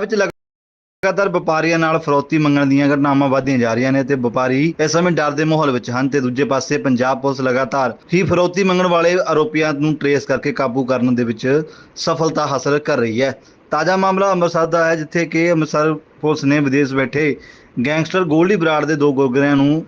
ਵਿੱਚ ਲਗਾਤਾਰ ਵਪਾਰੀਆਂ ਨਾਲ ਫਰੌਤੀ ਮੰਗਣ ਦੀਆਂ ਘਟਨਾਵਾਂ ਵਧਦੀਆਂ ਜਾ ਰਹੀਆਂ ਨੇ ਤੇ ਵਪਾਰੀ ਇਸ ਸਮੇਂ ਡਰ ਦੇ ਮਾਹੌਲ ਵਿੱਚ ਹਨ ਤੇ ਦੂਜੇ ਪਾਸੇ ਪੰਜਾਬ ਪੁਲਿਸ ਲਗਾਤਾਰ ਹੀ ਫਰੌਤੀ ਮੰਗਣ ਵਾਲੇ ਆਰੋਪੀਆਂ ਨੂੰ ਟਰੇਸ ਕਰਕੇ ਕਾਬੂ ਕਰਨ ਦੇ ਵਿੱਚ ਸਫਲਤਾ ਹਾਸਲ ਕਰ ਰਹੀ ਹੈ। ਤਾਜ਼ਾ ਮਾਮਲਾ ਅੰਮ੍ਰਿਤਸਰ ਦਾ ਹੈ, ਜਿੱਥੇ ਕਿ ਅੰਮ੍ਰਿਤਸਰ ਪੁਲਿਸ ਨੇ ਵਿਦੇਸ਼ ਬੈਠੇ ਗੈਂਗਸਟਰ ਗੋਲਡੀ ਬਰਾੜ ਦੇ ਦੋ ਗੋਗਰਿਆਂ ਨੂੰ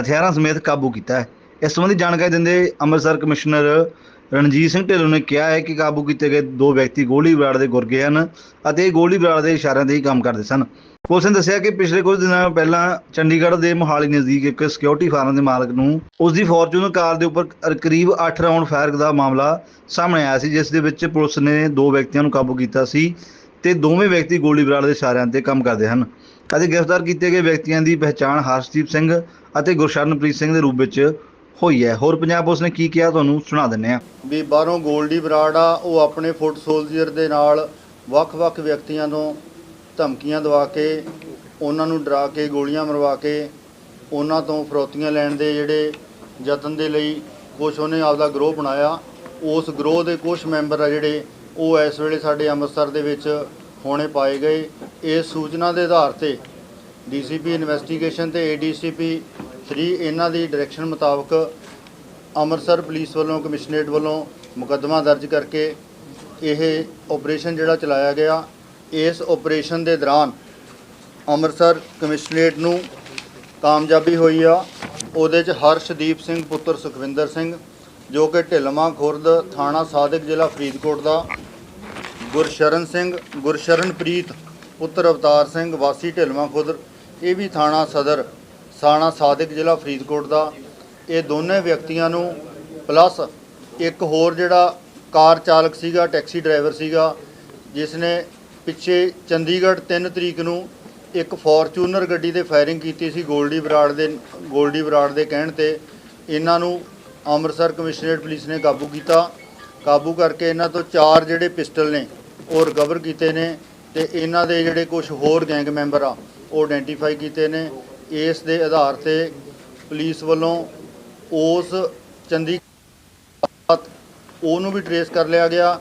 ਹਥਿਆਰਾਂ ਸਮੇਤ ਕਾਬੂ ਕੀਤਾ ਹੈ। ਇਸ ਸੰਬੰਧੀ ਜਾਣਕਾਰੀ ਦਿੰਦੇ ਅੰਮ੍ਰਿਤਸਰ ਕਮਿਸ਼ਨਰ ਰਣਜੀਤ ਸਿੰਘ ਢਿੱਲੋਂ ਨੇ ਕਿਹਾ ਹੈ ਕਿ ਕਾਬੂ ਕੀਤੇ ਗਏ ਦੋ ਵਿਅਕਤੀ ਗੋਲੀ ਬਰਾੜ ਦੇ ਗੁਰਗੇ ਹਨ ਅਤੇ ਇਹ ਗੋਲੀ ਬਰਾੜ ਦੇ ਇਸ਼ਾਰਿਆਂ ਤੇ ਹੀ ਕੰਮ ਕਰਦੇ ਸਨ। ਪੁਲਿਸ ਨੇ ਦੱਸਿਆ ਕਿ ਪਿਛਲੇ ਕੁਝ ਦਿਨਾਂ ਪਹਿਲਾਂ ਚੰਡੀਗੜ੍ਹ ਦੇ ਮੋਹਾਲੀ ਨਜ਼ਦੀਕ ਇੱਕ ਸਿਕਿਉਰਿਟੀ ਫਾਰਮ ਦੇ ਮਾਲਕ ਨੂੰ ਉਸ ਦੀ ਫੋਰਚੂਨਰ ਕਾਰ ਦੇ ਉੱਪਰ ਕਰੀਬ 8 ਰਾਉਂਡ ਫਾਇਰ ਦਾ ਮਾਮਲਾ ਸਾਹਮਣੇ ਆਇਆ ਸੀ, ਜਿਸ ਦੇ ਵਿੱਚ ਪੁਲਿਸ ਨੇ ਦੋ ਵਿਅਕਤੀਆਂ ਨੂੰ ਕਾਬੂ ਕੀਤਾ ਸੀ ਤੇ ਦੋਵੇਂ ਵਿਅਕਤੀ ਗੋਲੀ ਬਰਾੜ ਦੇ ਇਸ਼ਾਰਿਆਂ ਤੇ ਕੰਮ ਕਰਦੇ ਹਨ। ਅਤੇ ਗ੍ਰਿਫਤਾਰ ਕੀਤੇ ਗਏ ਵਿਅਕਤੀਆਂ ਦੀ ਪਹਿਚਾਣ ਹਰਸ਼ਦੀਪ ਸਿੰਘ ਅਤੇ ਗੁਰਸ਼ਰਨਪ੍ਰੀਤ ਸਿੰਘ ਦੇ ਰੂਪ ਵਿੱਚ ਹੋਈ ਹੈ। ਹੋਰ ਪੰਜਾਬ ਪੁਲਿਸ ਨੇ ਕੀ ਕਿਹਾ? ਤੁਹਾਨੂੰ ਸੁਣਾ ਦਿੰਨੇ ਆ ਵੀ ਬਾਹਰੋਂ ਗੋਲਡੀ ਬਰਾੜ ਆ, ਉਹ ਆਪਣੇ ਫੁੱਟ ਸੋਲਜਰ ਦੇ ਨਾਲ ਵੱਖ-ਵੱਖ ਵਿਅਕਤੀਆਂ ਤੋਂ ਧਮਕੀਆਂ ਦਵਾ ਕੇ, ਉਹਨਾਂ ਨੂੰ ਡਰਾ ਕੇ, ਗੋਲੀਆਂ ਮਰਵਾ ਕੇ, ਉਹਨਾਂ ਤੋਂ ਫਰੋਤੀਆਂ ਲੈਣ ਦੇ ਜਿਹੜੇ ਯਤਨ ਦੇ ਲਈ ਕੁਛ ਉਹਨੇ ਆਪਦਾ ਗਰੋਹ ਬਣਾਇਆ। ਉਸ ਗਰੋਹ ਦੇ ਕੁਝ ਮੈਂਬਰ ਆ ਜਿਹੜੇ, ਉਹ ਇਸ ਵੇਲੇ ਸਾਡੇ ਅੰਮ੍ਰਿਤਸਰ ਦੇ ਵਿੱਚ ਹੋਣੇ ਪਾਏ ਗਏ। ਇਸ ਸੂਚਨਾ ਦੇ ਆਧਾਰ ਤੇ ਡੀਸੀਪੀ ਇਨਵੈਸਟੀਗੇਸ਼ਨ ਤੇ ਏਡੀਸੀਪੀ ਸ਼੍ਰੀ ਇਹਨਾਂ ਦੀ ਡਾਇਰੈਕਸ਼ਨ ਮੁਤਾਬਕ ਅੰਮ੍ਰਿਤਸਰ ਪੁਲਿਸ ਵੱਲੋਂ, ਕਮਿਸ਼ਨਰੇਟ ਵੱਲੋਂ ਮੁਕੱਦਮਾ ਦਰਜ ਕਰਕੇ ਇਹ ਆਪਰੇਸ਼ਨ ਜਿਹੜਾ ਚਲਾਇਆ ਗਿਆ। ਇਸ ਆਪਰੇਸ਼ਨ ਦੇ ਦੌਰਾਨ ਅੰਮ੍ਰਿਤਸਰ ਕਮਿਸ਼ਨਰੇਟ ਨੂੰ ਕਾਮਯਾਬੀ ਹੋਈ ਆ। ਉਹਦੇ ਚ ਹਰਸ਼ਦੀਪ ਸਿੰਘ, ਪੁੱਤਰ ਸੁਖਵਿੰਦਰ ਸਿੰਘ, ਜੋ ਕਿ ਢਿਲਮਾ ਖੁਰਦ ਥਾਣਾ ਸਾਦਿਕ ਜ਼ਿਲ੍ਹਾ ਫਰੀਦਕੋਟ ਦਾ, ਗੁਰਸ਼ਰਨ ਸਿੰਘ, ਗੁਰਸ਼ਰਨਪ੍ਰੀਤ, ਪੁੱਤਰ ਅਵਤਾਰ ਸਿੰਘ, ਵਾਸੀ ਢਿਲਮਾ ਖੁਰਦ, ਇਹ ਵੀ ਥਾਣਾ ਸਦਰ ਸਾਣਾ ਸਾਦਿਕ ਜ਼ਿਲ੍ਹਾ ਫਰੀਦਕੋਟ ਦਾ। ਇਹ ਦੋਨੇ ਵਿਅਕਤੀਆਂ ਨੂੰ ਪਲੱਸ ਇੱਕ ਹੋਰ ਜਿਹੜਾ ਕਾਰ ਚਾਲਕ ਸੀਗਾ, ਟੈਕਸੀ ਡਰਾਈਵਰ ਸੀਗਾ ਜਿਸ ਨੇ ਪਿੱਛੇ ਚੰਡੀਗੜ੍ਹ 3 ਤਰੀਕ ਨੂੰ ਇੱਕ ਫੋਰਚੂਨਰ ਗੱਡੀ ਤੇ ਫਾਇਰਿੰਗ ਕੀਤੀ ਸੀ ਗੋਲਡੀ ਬਰਾੜ ਦੇ, ਗੋਲਡੀ ਬਰਾੜ ਦੇ ਕਹਿਣ ਤੇ। ਇਹਨਾਂ ਨੂੰ ਅੰਮ੍ਰਿਤਸਰ ਕਮਿਸ਼ਨਰੇਟ ਪੁਲਿਸ ਨੇ ਕਾਬੂ ਕੀਤਾ। ਕਾਬੂ ਕਰਕੇ ਇਹਨਾਂ ਤੋਂ ਚਾਰ ਜਿਹੜੇ ਪਿਸਟਲ ਨੇ, ਉਹ ਰਿਕਵਰ ਕੀਤੇ ਨੇ ਤੇ ਇਹਨਾਂ ਦੇ ਜਿਹੜੇ ਕੁਝ ਹੋਰ ਗੈਂਗ ਮੈਂਬਰ ਆ, ਉਹ ਆਇਡੈਂਟੀਫਾਈ ਕੀਤੇ ਨੇ। ਇਸ ਦੇ ਆਧਾਰ ਤੇ ਪੁਲਿਸ ਵੱਲੋਂ ਉਸ ਚੰਡੀ ਉਹਨੂੰ ਵੀ ਟਰੇਸ ਕਰ ਲਿਆ ਗਿਆ।